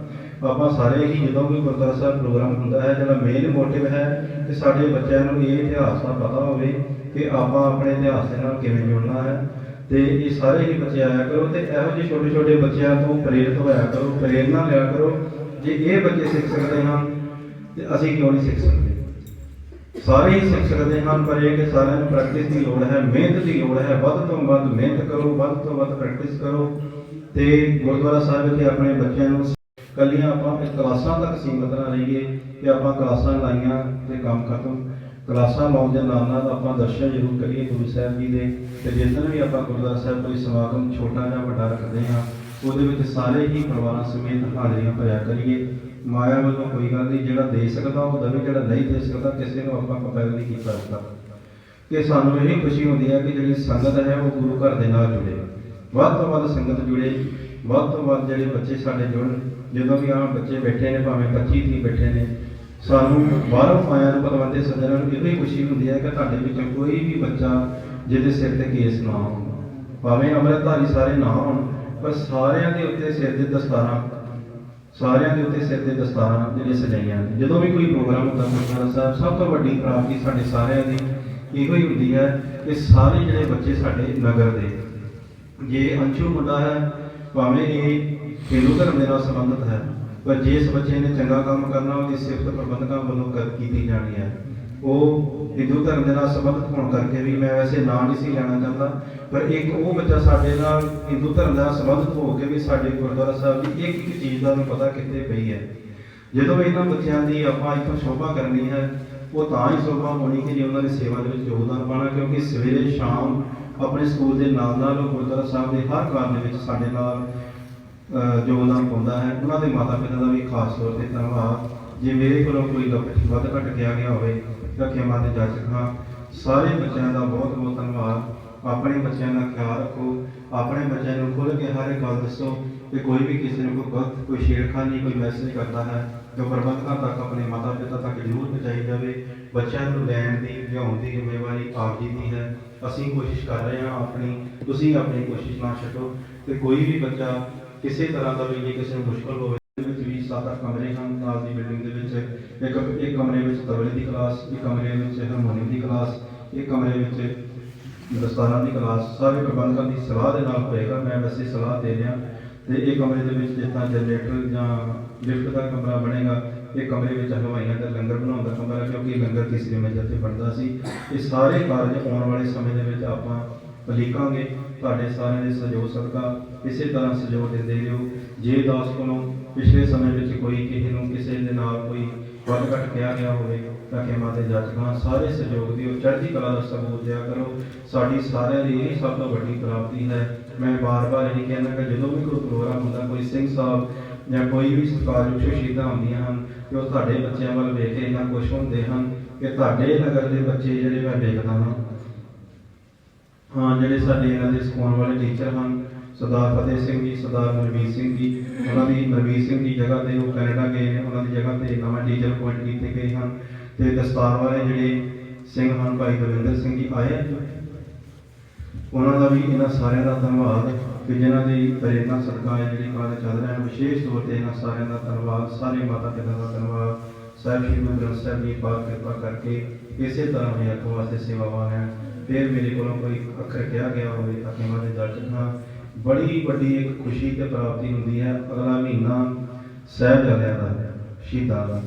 ਆਪਾਂ ਸਾਰੇ ਹੀ ਜਦੋਂ ਵੀ ਗੁਰਦੁਆਰਾ ਸਾਹਿਬ ਪ੍ਰੋਗਰਾਮ ਹੁੰਦਾ ਹੈ, ਜਿਹੜਾ ਮੇਨ ਮੋਟਿਵ ਹੈ ਕਿ ਸਾਡੇ ਬੱਚਿਆਂ ਨੂੰ ਇਹ ਇਤਿਹਾਸ ਦਾ ਪਤਾ ਹੋਵੇ ਕਿ ਆਪਾਂ ਆਪਣੇ ਇਤਿਹਾਸ ਦੇ ਨਾਲ ਕਿਵੇਂ ਜੁੜਨਾ ਹੈ। ਤੇ ਇਹ ਸਾਰੇ ਹੀ ਬੱਚੇ ਆਇਆ ਕਰੋ ਤੇ ਇਹੋ ਜਿਹੇ ਛੋਟੇ ਛੋਟੇ ਬੱਚਿਆਂ ਤੋਂ ਪ੍ਰੇਰਿਤ ਹੋਇਆ ਕਰੋ, ਪ੍ਰੇਰਨਾ ਲਿਆ ਕਰੋ ਜੇ ਇਹ ਬੱਚੇ ਸਿੱਖ ਸਕਦੇ ਹਨ ਤੇ ਅਸੀਂ ਕਿਉਂ ਨਹੀਂ ਸਿੱਖ ਸਕਦੇ? ਸਾਰੇ ਹੀ ਸਿੱਖ ਸਕਦੇ ਹਨ, ਪਰ ਇਹ ਕਿ ਸਾਰਿਆਂ ਨੂੰ ਪ੍ਰੈਕਟਿਸ ਦੀ ਲੋੜ ਹੈ, ਮਿਹਨਤ ਦੀ ਲੋੜ ਹੈ, ਵੱਧ ਤੋਂ ਵੱਧ ਮਿਹਨਤ ਕਰੋ, ਵੱਧ ਤੋਂ ਵੱਧ ਪ੍ਰੈਕਟਿਸ ਕਰੋ ਤੇ ਗੁਰਦੁਆਰਾ ਸਾਹਿਬ ਵਿਖੇ ਆਪਣੇ ਬੱਚਿਆਂ ਨੂੰ ਕੱਲੀਆਂ ਆਪਾਂ ਕਲਾਸਾਂ ਤੱਕ ਸੀਮਤ ਨਾ ਰਹੀਏ ਕਿ ਆਪਾਂ ਕਲਾਸਾਂ ਲਾਈਆਂ ਤੇ ਕੰਮ ਖਤਮ। ਕਲਾਸਾਂ ਲਾਉਣ ਦੇ ਨਾਲ ਨਾਲ ਆਪਾਂ ਦਰਸ਼ਨ ਜ਼ਰੂਰ ਕਰੀਏ ਗੁਰੂ ਸਾਹਿਬ ਜੀ ਦੇ ਤੇ ਜਿੱਦਣ ਵੀ ਆਪਾਂ ਗੁਰਦੁਆਰਾ ਸਾਹਿਬ ਕੋਈ ਸਮਾਗਮ ਛੋਟਾ ਜਾਂ ਵੱਡਾ ਰੱਖਦੇ ਹਾਂ, ਉਹਦੇ ਵਿੱਚ ਸਾਰੇ ਹੀ ਪਰਿਵਾਰਾਂ ਸਮੇਤ ਹਾਜ਼ਰੀਆਂ ਭਰਿਆ ਕਰੀਏ। ਮਾਇਆ ਵੱਲੋਂ ਕੋਈ ਗੱਲ ਨਹੀਂ, ਜਿਹੜਾ ਦੇ ਸਕਦਾ ਉਹ ਦਵੇ, ਜਿਹੜਾ ਨਹੀਂ ਦੇ ਸਕਦਾ ਕਿਸੇ ਨੂੰ ਆਪਾਂ ਕੰਪੈਲ ਨਹੀਂ ਕੀਤਾ ਸਕਦਾ ਕਿ ਸਾਨੂੰ ਇਹ ਖੁਸ਼ੀ ਹੁੰਦੀ ਹੈ ਕਿ ਜਿਹੜੀ ਸੰਗਤ ਹੈ ਉਹ ਗੁਰੂ ਘਰ ਦੇ ਨਾਲ ਜੁੜੇ। ਵੱਧ ਤੋਂ ਵੱਧ ਸੰਗਤ ਜੁੜੇ। ਵੱਧ ਤੋਂ ਵੱਧ ਜਿਹੜੇ ਬੱਚੇ ਸਾਡੇ ਜੁੜਨ ਜਦੋਂ ਵੀ ਆਹ ਬੱਚੇ ਬੈਠੇ ਨੇ, ਭਾਵੇਂ 25 30 ਬੈਠੇ ਨੇ, ਸਾਨੂੰ ਬਾਹਰੋਂ ਆਇਆਂ ਨੂੰ ਪਰਵੰਦੇ ਸੱਜਣਾਂ ਨੂੰ ਇਹੋ ਹੀ ਖੁਸ਼ੀ ਹੁੰਦੀ ਹੈ ਕਿ ਤੁਹਾਡੇ ਵਿੱਚੋਂ ਕੋਈ ਵੀ ਬੱਚਾ ਜਿਹਦੇ ਸਿਰ ਤੇ ਕੇਸ ਨਾ ਹੋਣ। ਭਾਵੇਂ ਅੰਮ੍ਰਿਤਧਾਰੀ ਸਾਰੇ ਨਾ ਹੋਣ, ਪਰ ਸਾਰਿਆਂ ਦੇ ਉੱਤੇ ਸਿਰ ਦੇ ਦਸਤਾਰਾਂ, ਸਾਰਿਆਂ ਦੇ ਉੱਤੇ ਸਿਰ ਦੇ ਦਸਤਾਰਾਂ ਜਿਹੜੇ ਸਜਾਈਆਂ ਨੇ। ਜਦੋਂ ਵੀ ਕੋਈ ਪ੍ਰੋਗਰਾਮ ਹੁੰਦਾ, ਗੁਰਦੁਆਰਾ ਸਾਹਿਬ, ਸਭ ਤੋਂ ਵੱਡੀ ਪ੍ਰਾਪਤੀ ਸਾਡੇ ਸਾਰਿਆਂ ਦੀ ਇਹੋ ਹੀ ਹੁੰਦੀ ਹੈ ਕਿ ਸਾਰੇ ਜਿਹੜੇ ਬੱਚੇ ਸਾਡੇ ਨਗਰ ਦੇ, ਜੇ ਅੰਸ਼ੂ ਮੁੰਡਾ ਹੈ, ਭਾਵੇਂ ਇਹ ਹਿੰਦੂ ਧਰਮ ਦੇ ਨਾਲ ਸੰਬੰਧਿਤ ਹੈ। ਪਰ ਜਿਸ ਬੱਚੇ ਨੇ ਚੰਗਾ ਕੰਮ ਕਰਨਾ, ਉਹਦੀ ਸਿਫਤ ਪ੍ਰਬੰਧਕਾਂ ਵੱਲੋਂ ਕਰ ਕੀਤੀ ਜਾਣੀ ਹੈ। ਉਹ ਹਿੰਦੂ ਧਰਮ ਦੇ ਨਾਲ ਸੰਬੰਧਿਤ ਹੋਣ ਕਰਕੇ ਵੀ ਮੈਂ ਵੈਸੇ ਨਾਂ ਨਹੀਂ ਸੀ ਲੈਣਾ ਚਾਹੁੰਦਾ। ਪਰ ਇੱਕ ਉਹ ਬੱਚਾ ਸਾਡੇ ਨਾਲ ਹਿੰਦੂ ਧਰਮ ਦਾ ਸੰਬੰਧਿਤ ਹੋ ਕੇ ਵੀ ਸਾਡੇ ਗੁਰਦੁਆਰਾ ਸਾਹਿਬ ਦੀ ਇੱਕ ਇੱਕ ਚੀਜ਼ ਦਾ ਨੂੰ ਪਤਾ ਕਿੱਥੇ ਪਈ ਹੈ। ਜਦੋਂ ਇਹਨਾਂ ਬੱਚਿਆਂ ਦੀ ਆਪਾਂ ਇੱਥੋਂ ਸ਼ੋਭਾ ਕਰਨੀ ਹੈ, ਉਹ ਤਾਂ ਹੀ ਸ਼ੋਭਾ ਹੋਣੀ ਕਿ ਜੇ ਉਹਨਾਂ ਦੀ ਸੇਵਾ ਦੇ ਵਿੱਚ ਯੋਗਦਾਨ ਪਾਣਾ ਕਿਉਂਕਿ ਸਵੇਰੇ ਸ਼ਾਮ ਆਪਣੇ ਸਕੂਲ ਦੇ ਨਾਲ ਨਾਲ ਉਹ ਗੁਰਦੁਆਰਾ ਸਾਹਿਬ ਦੇ ਹਰ ਕੰਮ ਦੇ ਵਿੱਚ ਸਾਡੇ ਨਾਲ ਯੋਗਦਾਨ ਪਾਉਂਦਾ ਹੈ। ਉਹਨਾਂ ਦੇ ਮਾਤਾ ਪਿਤਾ ਦਾ ਵੀ ਖਾਸ ਤੌਰ ਤੇ ਧੰਨਵਾਦ ਜੇ ਮੇਰੇ ਕੋਲੋਂ ਕੋਈ ਗਲਤ ਵੱਧ ਘੱਟ ਕਿਹਾ ਗਿਆ ਹੋਵੇ, ਤਾਂ ਖਿਮਾ 'ਤੇ ਜਾ ਸਕਾਂ ਸਾਰੇ ਬੱਚਿਆਂ ਦਾ ਬਹੁਤ ਬਹੁਤ ਧੰਨਵਾਦ। ਆਪਣੇ ਬੱਚਿਆਂ ਦਾ ਖਿਆਲ ਰੱਖੋ। ਆਪਣੇ ਬੱਚਿਆਂ ਨੂੰ ਖੁੱਲ੍ਹ ਕੇ ਹਰ ਇੱਕ ਗੱਲ ਦੱਸੋ ਕਿ ਕੋਈ ਵੀ ਕਿਸੇ ਨੂੰ ਕੋਈ ਗਲਤ, ਕੋਈ ਛੇੜਖਾਨੀ, ਕੋਈ ਮੈਸੇਜ ਕਰਦਾ ਹੈ, ਜੋ ਪ੍ਰਬੰਧਕਾਂ ਤੱਕ, ਆਪਣੇ ਮਾਤਾ ਪਿਤਾ ਤੱਕ ਜ਼ਰੂਰ ਪਹੁੰਚਾਈ ਜਾਵੇ। ਬੱਚਿਆਂ ਨੂੰ ਲੈਣ ਦੀ ਲਿਆਉਣ ਦੀ ਜ਼ਿੰਮੇਵਾਰੀ ਆਪ ਜੀ ਦੀ ਹੈ। ਅਸੀਂ ਕੋਸ਼ਿਸ਼ ਕਰ ਰਹੇ ਹਾਂ ਆਪਣੀ, ਤੁਸੀਂ ਆਪਣੀ ਕੋਸ਼ਿਸ਼ ਨਾ ਛੱਡੋ। ਤੇ ਕੋਈ ਵੀ ਬੱਚਾ ਕਿਸੇ ਤਰ੍ਹਾਂ ਦਾ ਵੀ ਜੇ ਕਿਸੇ ਨੂੰ ਮੁਸ਼ਕਲ ਹੋਵੇ ਵਿੱਚ ਵੀ ਸੱਤ ਅੱਠ ਕਮਰੇ ਹਨ, ਨਾਲ ਦੀ ਬਿਲਡਿੰਗ ਦੇ ਵਿੱਚ ਇੱਕ ਇੱਕ ਕਮਰੇ ਵਿੱਚ ਤਬਲੇ ਦੀ ਕਲਾਸ ਇੱਕ ਕਮਰੇ ਵਿੱਚ ਹਾਰਮੋਨੀਅਮ ਦੀ ਕਲਾਸ ਇੱਕ ਕਮਰੇ ਵਿੱਚ ਦਸਤਾਰਾਂ ਦੀ ਕਲਾਸ ਸਾਰੇ ਪ੍ਰਬੰਧਕਾਂ ਦੀ ਸਲਾਹ ਦੇ ਨਾਲ ਹੋਏਗਾ, ਮੈਂ ਵੈਸੇ ਸਲਾਹ ਦੇ ਰਿਹਾ। ਤੇ ਇਹ ਕਮਰੇ ਦੇ ਵਿੱਚ ਜਿੱਦਾਂ ਜਨਰੇਟਰ ਜਾਂ ਲਿਫਟ ਦਾ ਕਮਰਾ ਬਣੇਗਾ, ਇਹ ਕਮਰੇ ਵਿੱਚ ਹਲਵਾਈਆਂ ਦਾ ਲੰਗਰ ਬਣਾਉਣ ਦਾ ਕਮਰਾ, ਕਿਉਂਕਿ ਲੰਗਰ ਤੀਸਰੀ ਮੰਜ਼ਿਲ ਤੇ ਬਣਦਾ ਸੀ। ਇਹ ਸਾਰੇ ਕਾਰਜ ਆਉਣ ਵਾਲੇ ਸਮੇਂ ਦੇ ਵਿੱਚ ਆਪਾਂ ਉਲੀਕਾਂਗੇ। ਤੁਹਾਡੇ ਸਾਰਿਆਂ ਦੇ ਸਹਿਯੋਗ ਸਦਕਾ ਇਸੇ ਤਰ੍ਹਾਂ ਸਹਿਯੋਗ ਦਿੰਦੇ ਰਹੋ। ਜੇ ਦਾਸ ਕੋਲੋਂ ਪਿਛਲੇ ਸਮੇਂ ਵਿੱਚ ਕੋਈ ਕਿਸੇ ਨੂੰ ਕਿਸੇ ਦੇ ਨਾਲ ਕੋਈ ਵੱਧ ਘੱਟ ਕਿਹਾ ਗਿਆ ਹੋਵੇ, ਤਾਂ ਕਿ ਮਾਤੇ ਜਾਚਕਾਂ ਸਾਰੇ ਸਹਿਯੋਗ ਦਿਓ। ਚੜ੍ਹਦੀ ਕਲਾ ਦਾ ਸਬੂਤ ਦਿਆ ਕਰੋ। ਸਾਡੀ ਸਾਰਿਆਂ ਦੀ ਇਹ ਸਭ ਤੋਂ ਵੱਡੀ ਪ੍ਰਾਪਤੀ ਹੈ। ਮੈਂ ਵਾਰ-ਵਾਰ ਇਹ ਕਹਿੰਦਾ ਕਿ ਜਦੋਂ ਵੀ ਕੋਈ ਪ੍ਰੋਗਰਾਮ ਹੁੰਦਾ, ਕੋਈ ਸਿੰਘ ਸਾਹਿਬ ਜਾਂ ਕੋਈ ਵੀ ਸਤਿਕਾਰਯੋਗ ਸ਼ਹੀਦਾਂ ਹੁੰਦੀਆਂ ਹਨ ਕਿ ਉਹ ਤੁਹਾਡੇ ਬੱਚਿਆਂ ਵੱਲ ਵੇਖ ਕੇ ਇੰਨਾ ਖੁਸ਼ ਹੁੰਦੇ ਹਨ ਕਿ ਤੁਹਾਡੇ ਨਗਰ ਦੇ ਬੱਚੇ ਜਿਹੜੇ ਮੈਂ ਵੇਖਦਾ ਹਾਂ ਹਾਂ, ਜਿਹੜੇ ਸਾਡੇ ਇਹਨਾਂ ਦੇ ਸਿਖਾਉਣ ਵਾਲੇ ਟੀਚਰ ਹਨ, ਸਰਦਾਰ ਫਤਿਹ ਸਿੰਘ ਜੀ, ਸਰਦਾਰ ਮਨਵੀਰ ਸਿੰਘ ਜੀ, ਉਹਨਾਂ ਦੀ ਮਨਵੀਰ ਸਿੰਘ ਦੀ ਜਗ੍ਹਾ ਤੇ ਉਹ ਕੈਨੇਡਾ ਗਏ ਨੇ, ਉਹਨਾਂ ਦੀ ਜਗ੍ਹਾ ਤੇ ਨਵਾਂ ਟੀਚਰ ਅਪਾਇੰਟ ਕੀਤੇ ਗਏ ਹਨ ਤੇ ਦਸਤਾਰ ਵਾਲੇ ਜਿਹੜੇ ਸਿੰਘ ਹਨ, ਭਾਈ ਦਵਿੰਦਰ ਸਿੰਘ ਜੀ ਆਏ। ਉਹਨਾਂ ਦਾ ਵੀ ਇਹਨਾਂ ਸਾਰਿਆਂ ਦਾ ਧੰਨਵਾਦ ਕਿ ਜਿਨ੍ਹਾਂ ਦੀ ਪ੍ਰੇਰਨਾ ਸਦਕਾ ਜਿਹੜੀ ਕਾਰਜ ਚੱਲ ਰਿਹਾ ਹੈ ਵਿਸ਼ੇਸ਼ ਤੌਰ ਤੇ ਇਹਨਾਂ ਸਾਰਿਆਂ ਦਾ ਧੰਨਵਾਦ, ਸਾਰੇ ਮਾਤਾ ਪਿਤਾ ਦਾ ਧੰਨਵਾਦ, ਸਾਹਿਬ ਸ਼੍ਰੀ ਗੁਰੂ ਗ੍ਰੰਥ ਸਾਹਿਬ ਜੀ ਪਾਕ ਕਿਰਪਾ ਕਰਕੇ ਇਸੇ ਤਰ੍ਹਾਂ ਹੀ ਅੱਗੋਂ ਵਾਸਤੇ ਸੇਵਾਵਾਂ ਹੈ ਫਿਰ ਮੇਰੇ ਕੋਲੋਂ ਕੋਈ ਅੱਖਰ ਕਿਹਾ ਗਿਆ ਹੋਵੇ ਤਾਂ ਕਿ ਦਰਸ਼ਕ ਹਾਂ ਬੜੀ ਵੱਡੀ ਇੱਕ ਖੁਸ਼ੀ ਤੇ ਪ੍ਰਾਪਤੀ ਹੁੰਦੀ ਹੈ। ਅਗਲਾ ਮਹੀਨਾ ਸਾਹਿਬਜ਼ਾਦਿਆਂ ਦਾ, ਸ਼ਹੀਦਾਂ ਦਾ।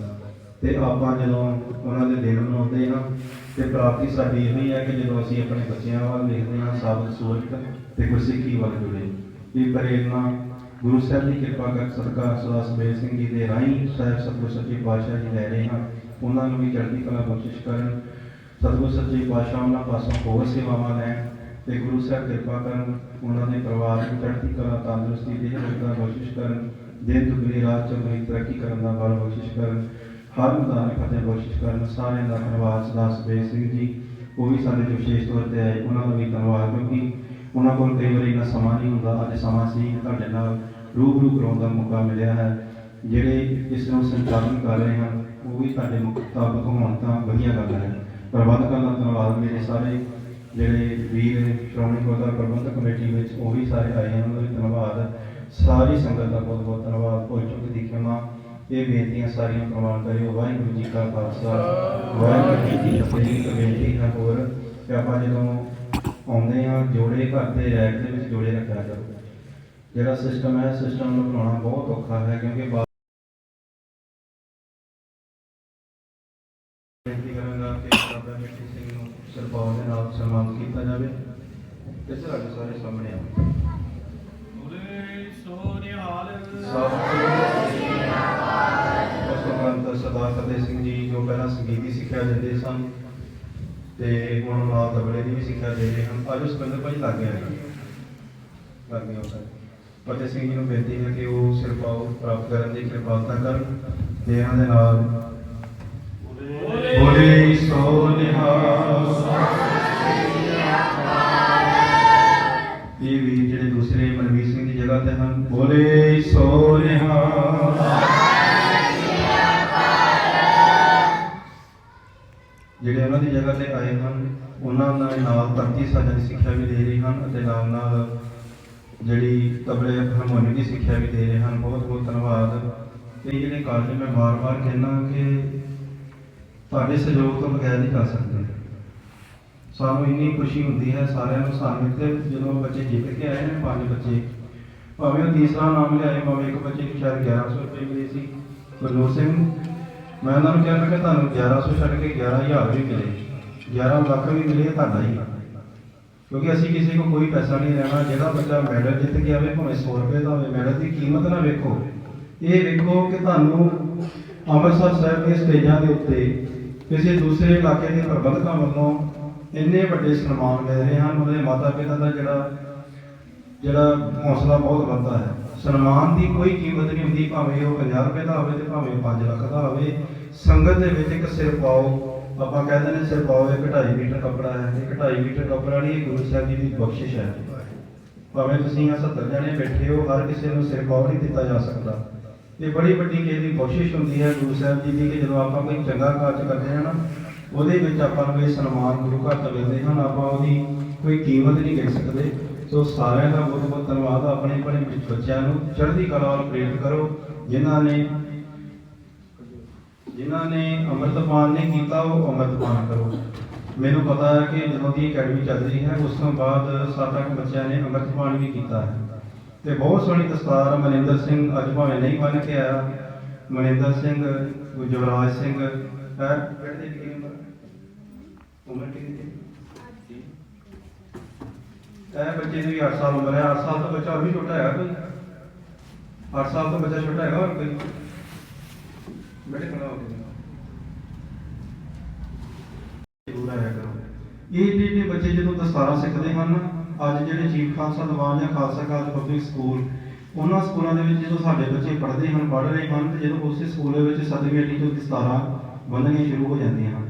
ਤੇ ਆਪਾਂ ਜਦੋਂ ਉਹਨਾਂ ਦੇ ਦਿਨ ਮਨਾਉਂਦੇ ਹਾਂ ਤੇ ਪ੍ਰਾਪਤੀ ਸਾਡੀ ਇਹ ਹੈ ਕਿ ਜਦੋਂ ਅਸੀਂ ਆਪਣੇ ਬੱਚਿਆਂ ਵੱਲ ਵੇਖਦੇ ਹਾਂ ਸਾਬਤ ਸੋਚ ਤੇ ਗੁਰਸਿੱਖੀ ਵੱਲ ਜੁੜੇ। ਇਹ ਪ੍ਰੇਰਨਾ ਗੁਰੂ ਸਾਹਿਬ ਦੀ ਕਿਰਪਾ ਕਰ ਸਰਕਾਰ ਸਦਾ ਸੁਬੇਰ ਸਿੰਘ ਜੀ ਦੇ ਰਾਹੀਂ ਸਾਹਿਬ ਸਤਿਗੁਰ ਸੱਚੇ ਪਾਤਸ਼ਾਹ ਜੀ ਲੈ ਰਹੇ ਹਾਂ। ਉਹਨਾਂ ਨੂੰ ਵੀ ਚੜ੍ਹਦੀ ਕਲਾ ਬਖਸ਼ਿਸ਼ ਕਰਨ। ਸਤਿਗੁਰ ਸੱਚੇ ਪਾਤਸ਼ਾਹ ਉਹਨਾਂ ਪਾਸੋਂ ਹੋਰ ਸੇਵਾਵਾਂ ਲੈਣ ਤੇ ਗੁਰੂ ਸਾਹਿਬ ਕਿਰਪਾ ਕਰਨ, ਉਹਨਾਂ ਦੇ ਪਰਿਵਾਰ ਨੂੰ ਚੜ੍ਹਦੀ ਕਲਾ ਤੰਦਰੁਸਤੀ ਦੇ ਰੋਗਤਾ ਬਖਸ਼ਿਸ਼ ਕਰਨ ਦਿਨ ਦੁਗਣੀ ਰਾਤ ਚੌਗੁਣੀ ਤਰੱਕੀ ਕਰਨ ਦਾ ਬਲ ਬਖਸ਼ਿਸ਼ ਕਰਨ, ਹਰ ਮੈਦਾਨ ਫਤਿਹ ਬਖਸ਼ਿਸ਼ ਕਰਨ, ਸਾਰਿਆਂ ਦਾ ਧੰਨਵਾਦ ਸਦਾ ਸੁਬੇਰ ਸਿੰਘ ਜੀ, ਉਹ ਵੀ ਸਾਡੇ ਜੋ ਵਿਸ਼ੇਸ਼ ਤੌਰ ਤੇ ਆਏ, ਉਹਨਾਂ ਦਾ ਵੀ ਧੰਨਵਾਦ, ਕਿਉਂਕਿ ਉਹਨਾਂ ਕੋਲ ਕਈ ਵਾਰੀ ਇੰਨਾ ਸਮਾਂ ਨਹੀਂ ਹੁੰਦਾ, ਅੱਜ ਸਮਾਂ ਸੀ ਤੁਹਾਡੇ ਨਾਲ ਰੂਬਰੂ ਕਰਾਉਣ ਦਾ ਮੌਕਾ ਮਿਲਿਆ ਹੈ, ਜਿਹੜੇ ਇਸ ਨੂੰ ਸੰਚਾਲਨ ਕਰ ਰਹੇ ਹਨ, ਉਹ ਵੀ ਤੁਹਾਡੇ ਮੁਤਾਬਕ ਹੋਣ ਤਾਂ ਵਧੀਆ ਗੱਲ ਹੈ। ਪ੍ਰਬੰਧਕਾਂ ਦਾ ਧੰਨਵਾਦ। ਮੇਰੇ ਸਾਰੇ ਜਿਹੜੇ ਵੀਰ, ਸ਼੍ਰੋਮਣੀ ਗੁਰਦੁਆਰਾ ਪ੍ਰਬੰਧਕ ਕਮੇਟੀ ਵਿੱਚ ਉਹ ਵੀ ਸਾਰੇ ਆਏ ਹਨ, ਉਹਨਾਂ ਦਾ ਧੰਨਵਾਦ। ਸਾਰੀ ਸੰਗਤ ਦਾ ਬਹੁਤ ਬਹੁਤ ਧੰਨਵਾਦ। ਭੁੱਲ ਚੁੱਕ ਦੀ ਖਿਮਾ। ਇਹ ਬੇਨਤੀਆਂ ਸਾਰੀਆਂ ਪ੍ਰਵਾਨ ਕਰਿਓ। ਵਾਹਿਗੁਰੂ ਜੀ ਕਾ ਖਾਲਸਾ। ਵਾਹਿਗੁਰੂ ਜੀ ਕੀ ਫਤਿਹ। ਬੇਨਤੀ ਹੈ ਹੋਰ ਕਿ ਆਪਾਂ ਜਦੋਂ ਆਉਂਦੇ ਆ ਜੋੜੇ ਘਰ ਦੇ ਰੈਕ ਦੇ ਵਿੱਚ ਜੋੜੇ ਰੱਖਿਆ ਕਰੋ ਜਿਹੜਾ ਸਿਸਟਮ ਹੈ ਸਿਸਟਮ ਨੂੰ ਬਣਾਉਣਾ ਬਹੁਤ ਔਖਾ ਹੈ ਕਿਉਂਕਿ ਬਾ- ਬੇਨਤੀ ਕਰਾਂਗਾ ਕਿ ਬਾਬਾ ਮਿੱਠੀ ਸਿੰਘ ਨੂੰ ਸਰਪਾਲ ਦੇ ਨਾਲ ਸਨਮਾਨਿਤ ਕੀਤਾ ਜਾਵੇ ਤੇ ਸਾਡੇ ਸਾਰੇ ਸਾਹਮਣੇ ਆਓ ਬੋਲੇ ਸੋ ਨਿਹਾਲ ਸਤਿ ਸਰਦਾਰ ਫਤਿਹ ਸਿੰਘ ਜੀ ਜੋ ਪਹਿਲਾਂ ਸੰਗੀਤ ਦੀ ਸਿੱਖਿਆ ਦਿੰਦੇ ਸਨ ਤੇ ਹੁਣ ਨਾਲ ਤਬਲੇ ਦੀ ਵੀ ਸਿੱਖਿਆ ਦੇ ਰਹੇ ਹਨ ਅੱਜ ਸੁਖਿੰਦਰ ਭਾਈ ਲੱਗ ਗਿਆ ਹੈ ਲੱਗ ਗਿਆ ਹੋਤਾ ਫਤਿਹ ਸਿੰਘ ਜੀ ਨੂੰ ਬੇਨਤੀ ਹੈ ਕਿ ਉਹ ਸਿਰਪਾਉ ਪ੍ਰਾਪਤ ਕਰਨ ਦੀ ਕਿਰਪਾਲਤਾ ਕਰਨ ਤੇ ਇਹਨਾਂ ਦੇ ਨਾਲ ਬੋਲੇ ਸੋ ਨਿਹਾਲ ਬੋਲੇ ਸੋ ਨਿਹਾਲ ਜਿਹੜੇ ਉਹਨਾਂ ਦੀ ਜਗ੍ਹਾ ਤੇ ਆਏ ਹਨ, ਉਹਨਾਂ ਨਾਲ ਨਾਲ ਧਰਤੀ ਸਾਜਾ ਦੀ ਸਿੱਖਿਆ ਵੀ ਦੇ ਰਹੇ ਹਨ ਅਤੇ ਨਾਲ ਨਾਲ ਜਿਹੜੀ ਤਬਲੇ ਹਾਰਮੋਨੀਅਮ ਦੀ ਸਿੱਖਿਆ ਵੀ ਦੇ ਰਹੇ ਹਨ। ਬਹੁਤ ਬਹੁਤ ਧੰਨਵਾਦ। ਇਹ ਜਿਹੜੇ ਕਾਰਜ ਮੈਂ ਵਾਰ-ਵਾਰ ਕਹਿਣਾ ਕਿ ਤੁਹਾਡੇ ਸਹਿਯੋਗ ਤੋਂ ਬਗੈਰ ਨਹੀਂ ਕਰ ਸਕਦੇ। ਸਾਨੂੰ ਇੰਨੀ ਖੁਸ਼ੀ ਹੁੰਦੀ ਹੈ ਸਾਰਿਆਂ ਨੂੰ, ਸਾਨੂੰ ਇੱਥੇ ਜਦੋਂ ਬੱਚੇ ਜਿੱਤ ਕੇ ਆਏ ਨੇ, ਪੰਜ ਬੱਚੇ ਭਾਵੇਂ ਉਹ ਤੀਸਰਾ ਨਾਮ ਲਿਆਏ, ਭਾਵੇਂ ਇੱਕ ਬੱਚੇ ਨੂੰ ਸ਼ਾਇਦ 1100 ਰੁਪਏ ਮਿਲੇ ਸੀ, ਗੁਰਨੂਰ ਸਿੰਘ ਮੈਂ ਉਹਨਾਂ ਨੂੰ ਕਿਹਾ, ਮੈਂ ਕਿ ਤੁਹਾਨੂੰ 1100 ਛੱਡ ਕੇ 11000 ਵੀ ਮਿਲੇ। 11 ਲੱਖ ਵੀ ਮਿਲੇ ਤੁਹਾਡਾ ਹੀ ਕਿਉਂਕਿ ਅਸੀਂ ਕਿਸੇ ਕੋ ਕੋਈ ਪੈਸਾ ਨਹੀਂ ਲੈਣਾ, ਜਿਹੜਾ ਬੱਚਾ ਮੈਡਲ ਜਿੱਤ ਕੇ ਆਵੇ, ਭਾਵੇਂ 100 ਰੁਪਏ ਦਾ ਹੋਵੇ, ਮੈਡਲ ਦੀ ਕੀਮਤ ਨਾ ਵੇਖੋ। ਇਹ ਵੇਖੋ ਕਿ ਤੁਹਾਨੂੰ ਅੰਮ੍ਰਿਤਸਰ ਸਾਹਿਬ ਦੇ ਸਟੇਜਾਂ ਦੇ ਉੱਤੇ, ਕਿਸੇ ਦੂਸਰੇ ਇਲਾਕੇ ਦੇ ਪ੍ਰਬੰਧਕਾਂ ਵੱਲੋਂ ਇੰਨੇ ਵੱਡੇ ਸਨਮਾਨ ਮਿਲ ਰਹੇ ਹਨ, ਉਹਦੇ ਮਾਤਾ ਪਿਤਾ ਦਾ ਜਿਹੜਾ ਜਿਹੜਾ ਹੌਸਲਾ ਬਹੁਤ ਵੱਧਦਾ ਹੈ। ਸਨਮਾਨ ਦੀ ਕੋਈ ਕੀਮਤ ਨਹੀਂ ਹੁੰਦੀ, ਭਾਵੇਂ ਉਹ 50 ਰੁਪਏ ਦਾ ਹੋਵੇ ਤੇ ਭਾਵੇਂ ਉਹ 5 ਲੱਖ ਦਾ ਹੋਵੇ। ਸੰਗਤ ਦੇ ਵਿੱਚ ਇੱਕ ਸਿਰ ਪਾਓ, ਆਪਾਂ ਕਹਿੰਦੇ ਨੇ ਸਿਰ ਪਾਓ ਇੱਕ 2.5 ਮੀਟਰ ਕੱਪੜਾ ਹੈ। ਇਹ 2.5 ਮੀਟਰ ਕੱਪੜਾ ਨਹੀਂ, ਇਹ ਗੁਰੂ ਸਾਹਿਬ ਜੀ ਦੀ ਬਖਸ਼ਿਸ਼ ਹੈ। ਭਾਵੇਂ ਤੁਸੀਂ ਆ 70 ਜਣੇ ਬੈਠੇ ਹੋ, ਹਰ ਕਿਸੇ ਨੂੰ ਸਿਰ ਪਾਓ ਨਹੀਂ ਦਿੱਤਾ ਜਾ ਸਕਦਾ। ਇਹ ਬੜੀ ਵੱਡੀ ਕਿਸੇ ਦੀ ਬਖਸ਼ਿਸ਼ ਹੁੰਦੀ ਹੈ ਗੁਰੂ ਸਾਹਿਬ ਜੀ ਦੀ ਕਿ ਜਦੋਂ ਆਪਾਂ ਕੋਈ ਚੰਗਾ ਕਾਰਜ ਕਰਦੇ ਹਾਂ ਨਾ, ਉਹਦੇ ਵਿੱਚ ਆਪਾਂ ਨੂੰ ਇਹ ਸਨਮਾਨ ਗੁਰੂ ਘਰ ਤੋਂ ਮਿਲਦੇ ਹਨ। ਆਪਾਂ ਉਹਦੀ ਕੋਈ ਕੀਮਤ ਨਹੀਂ ਕਹਿ ਸਕਦੇ। ਸੋ ਸਾਰਿਆਂ ਦਾ ਬਹੁਤ ਬਹੁਤ ਧੰਨਵਾਦ। ਆਪਣੇ ਆਪਣੇ ਬੱਚਿਆਂ ਨੂੰ ਚੜ੍ਹਦੀ ਕਲਾ ਵੱਲ ਪ੍ਰੇਰਿਤ ਕਰੋ। ਜਿਨ੍ਹਾਂ ਨੇ ਜਿਨ੍ਹਾਂ ਨੇ ਅੰਮ੍ਰਿਤਪਾਨ ਨਹੀਂ ਕੀਤਾ, ਉਹ ਅੰਮ੍ਰਿਤਪਾਨ ਕਰੋ। ਮੈਨੂੰ ਪਤਾ ਹੈ ਕਿ ਜਦੋਂ ਦੀ ਅਕੈਡਮੀ ਚੱਲ ਰਹੀ ਹੈ, ਉਸ ਤੋਂ ਬਾਅਦ ਸੱਤ ਅੱਠ ਬੱਚਿਆਂ ਨੇ ਅੰਮ੍ਰਿਤਪਾਨ ਵੀ ਕੀਤਾ ਹੈ। ਤੇ ਬਹੁਤ ਸੋਹਣੀ ਦਸਤਾਰ ਮਨਿੰਦਰ ਸਿੰਘ ਅੱਜ ਭਾਵੇਂ ਨਹੀਂ ਬਣ ਕੇ ਆਇਆ। ਮਨਿੰਦਰ ਸਿੰਘ ਗੁਜਵਰਾਜ ਸਿੰਘ, ਹੈ? ਬੇਟੇ ਦੀ ਉਮਰ ਉਮਰ ਕਿੰਨੀ ਹੈ ਇਹ ਬੱਚੇ ਦੀ 8 ਸਾਲ ਉਮਰ ਹੈ 8 ਸਾਲ ਤੋਂ ਬੱਚਾ ਹੋਰ ਵੀ ਛੋਟਾ ਹੈਗਾ ਕੋਈ? 8 ਸਾਲ ਤੋਂ ਬੱਚਾ ਛੋਟਾ ਹੈਗਾ ਹੋਰ ਕੋਈ? ਬੇਟੇ ਖੜਾ ਹੋ ਕੇ ਜ਼ਰੂਰ ਆਇਆ ਕਰੋ। ਇਹ ਜਿਹੜੇ ਬੱਚੇ ਜਦੋਂ ਦਸਤਾਰਾਂ ਸਿੱਖਦੇ ਹਨ, ਅੱਜ ਜਿਹੜੇ ਚੀਫ ਖਾਲਸਾ ਦੀਵਾਨ ਜਾਂ ਖਾਲਸਾ ਕਾਲਜ ਪਬਲਿਕ ਸਕੂਲ ਉਹਨਾਂ ਸਕੂਲਾਂ ਦੇ ਵਿੱਚ ਜਦੋਂ ਸਾਡੇ ਬੱਚੇ ਪੜ੍ਹਦੇ ਹਨ, ਪੜ੍ਹ ਰਹੇ ਹਨ, ਤੇ ਜਦੋਂ ਉਸੇ ਸਕੂਲ ਦੇ ਵਿੱਚ ਸਦਵੀਂ ਅੱਡੀ ਤੋਂ ਦਸਤਾਰਾਂ ਬੰਨ੍ਹਣੀਆਂ ਸ਼ੁਰੂ ਹੋ ਜਾਂਦੀਆਂ ਹਨ।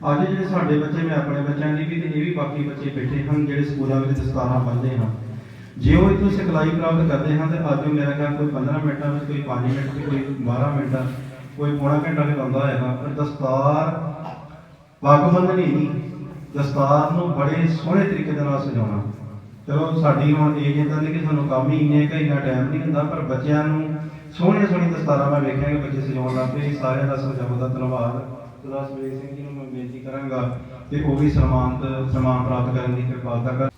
ਅੱਜ ਜਿਹੜੇ ਸਾਡੇ ਬੱਚੇ ਮੈਂ ਆਪਣੇ ਬੱਚਿਆਂ ਦੀ ਵੀ ਤੇ ਇਹ ਵੀ ਬਾਕੀ ਬੱਚੇ ਬੈਠੇ ਹਨ, ਜਿਹੜੇ ਸਕੂਲਾਂ ਵਿੱਚ ਦਸਤਾਰਾਂ ਬੰਨ੍ਹਦੇ ਹਨ। ਜੇ ਉਹ ਇਥੋਂ ਸਿਖਲਾਈ ਪ੍ਰਾਪਤ ਕਰਦੇ ਹਨ, ਤੇ ਅੱਜ ਉਹ ਮੇਰਾ ਖਿਆਲ ਕੋਈ 15 ਮਿੰਟਾਂ ਵਿੱਚ, ਕੋਈ 5 ਮਿੰਟ ਦੀ ਕੋਈ 12 ਮਿੰਟਾਂ ਕੋਈ ਪੌਣਾ ਘੰਟਾ ਵੀ ਲਾਉਂਦਾ ਹੋਏਗਾ। ਪਰ ਦਸਤਾਰ ਪੱਗ ਨਹੀਂ ਦਸਤਾਰ ਨੂੰ ਬੜੇ ਸੋਹਣੇ ਤਰੀਕੇ ਦੇ ਨਾਲ ਸਜਾਉਣਾ। ਚਲੋ, ਸਾਡੀ ਹੁਣ ਏਜ ਇਦਾਂ ਦੀ ਕਿ ਸਾਨੂੰ ਕੰਮ ਹੀ ਇੰਨੇ ਕਿ ਇੰਨਾ ਟਾਈਮ ਨਹੀਂ ਹੁੰਦਾ, ਪਰ ਬੱਚਿਆਂ ਨੂੰ ਸੋਹਣੀਆਂ ਸੋਹਣੀਆਂ ਦਸਤਾਰਾਂ ਮੈਂ ਵੇਖਿਆ ਕਿ ਬੱਚੇ ਸਜਾਉਣ ਲੱਗ ਪਏ। ਸਾਰਿਆਂ ਦਾ ਸਜਾਉਣ ਦਾ ਧੰਨਵਾਦ। ਸਰਦਾਰ ਸੁਰੇਸ਼ ਸਿੰਘ ਜੀ ਨੂੰ ਮੈਂ ਬੇਨਤੀ ਕਰਾਂਗਾ ਕਿ ਉਹ ਵੀ ਸਨਮਾਨਿਤ ਸਨਮਾਨ ਪ੍ਰਾਪਤ ਕਰਨ ਦੀ ਕਿਰਪਾਲਤਾ ਕਰਨ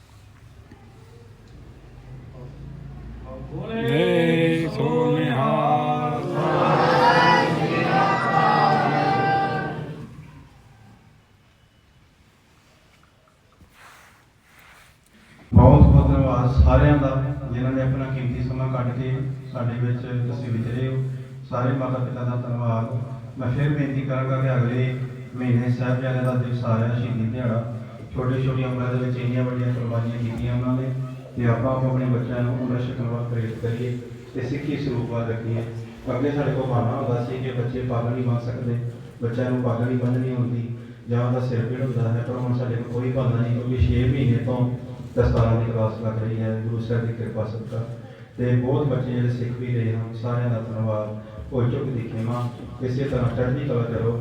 ਬੋਲੇ ਸੋ ਨਿਹਾਲ ਬਹੁਤ ਬਹੁਤ ਧੰਨਵਾਦ ਸਾਰਿਆਂ ਦਾ ਜਿਨ੍ਹਾਂ ਨੇ ਆਪਣਾ ਕੀਮਤੀ ਸਮਾਂ ਕੱਢ ਕੇ ਸਾਡੇ ਵਿੱਚ ਤੁਸੀਂ ਵਿਚਰੇ ਹੋ। ਸਾਰੇ ਮਾਤਾ ਪਿਤਾ ਦਾ ਧੰਨਵਾਦ। ਮੈਂ ਫਿਰ ਬੇਨਤੀ ਕਰਾਂਗਾ ਕਿ ਅਗਲੇ ਮਹੀਨੇ ਸਾਹਿਬਜ਼ਾਦਿਆਂ ਦਾ ਦਿਵਸ ਆ ਰਿਹਾ, ਸ਼ਹੀਦੀ ਦਿਹਾੜਾ। ਛੋਟੇ ਛੋਟੀਆਂ ਉਮਰਾਂ ਦੇ ਵਿੱਚ ਇੰਨੀਆਂ ਵੱਡੀਆਂ ਕੁਰਬਾਨੀਆਂ ਕੀਤੀਆਂ ਉਹਨਾਂ ਨੇ ਤੇ ਆਪਾਂ ਆਪਣੇ ਬੱਚਿਆਂ ਨੂੰ ਉਮਰ ਛਕਣ ਵੱਲ ਪ੍ਰੇਰਿਤ ਕਰੀਏ ਤੇ ਸਿੱਖੀ ਸਰੂਪ ਵੱਲ ਰੱਖੀਏ। ਅੱਗੇ ਸਾਡੇ ਕੋਲ ਬਹਾਨਾ ਹੁੰਦਾ ਸੀ ਕਿ ਬੱਚੇ ਪੱਗ ਨਹੀਂ ਬੰਨ ਸਕਦੇ, ਬੱਚਿਆਂ ਨੂੰ ਪੱਗ ਨਹੀਂ ਬੰਨ੍ਹਣੀ ਹੁੰਦੀ, ਜਾਂ ਉਹਦਾ ਸਿਰ ਪੀੜ ਹੁੰਦਾ ਹੈ, ਪਰ ਹੁਣ ਸਾਡੇ ਕੋਲ ਕੋਈ ਬਹਾਨਾ ਨਹੀਂ, ਕਿਉਂਕਿ 6 ਮਹੀਨੇ ਤੋਂ ਦਸਤਾਰਾਂ ਦੀ ਕਲਾਸ ਲੱਗ ਰਹੀ ਹੈ, ਗੁਰੂ ਸਾਹਿਬ ਦੀ ਕਿਰਪਾ ਸਦਕਾ। ਤੇ ਬਹੁਤ ਬੱਚੇ ਜਿਹੜੇ ਸਿੱਖ ਵੀ ਰਹੇ ਹਨ, ਸਾਰਿਆਂ ਦਾ ਧੰਨਵਾਦ। ਭੁੱਲ ਚੁੱਕ ਦੀ ਖੇਮਾ ਇਸੇ ਤਰ੍ਹਾਂ ਚੜ੍ਹਦੀ ਕਲਾ ਕਰੋ,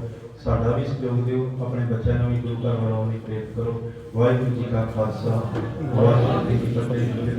ਸਾਡਾ ਵੀ ਸਹਿਯੋਗ ਦਿਓ, ਆਪਣੇ ਬੱਚਿਆਂ ਨੂੰ ਵੀ ਗੁਰੂ ਘਰ ਵੱਲ ਆਉਣ ਪ੍ਰੇਰਿਤ ਕਰੋ। ਵਾਹਿਗੁਰੂ ਜੀ ਕਾ ਖਾਲਸਾ, ਵਾਹਿਗੁਰੂ ਜੀ ਕੀ ਫਤਿਹ।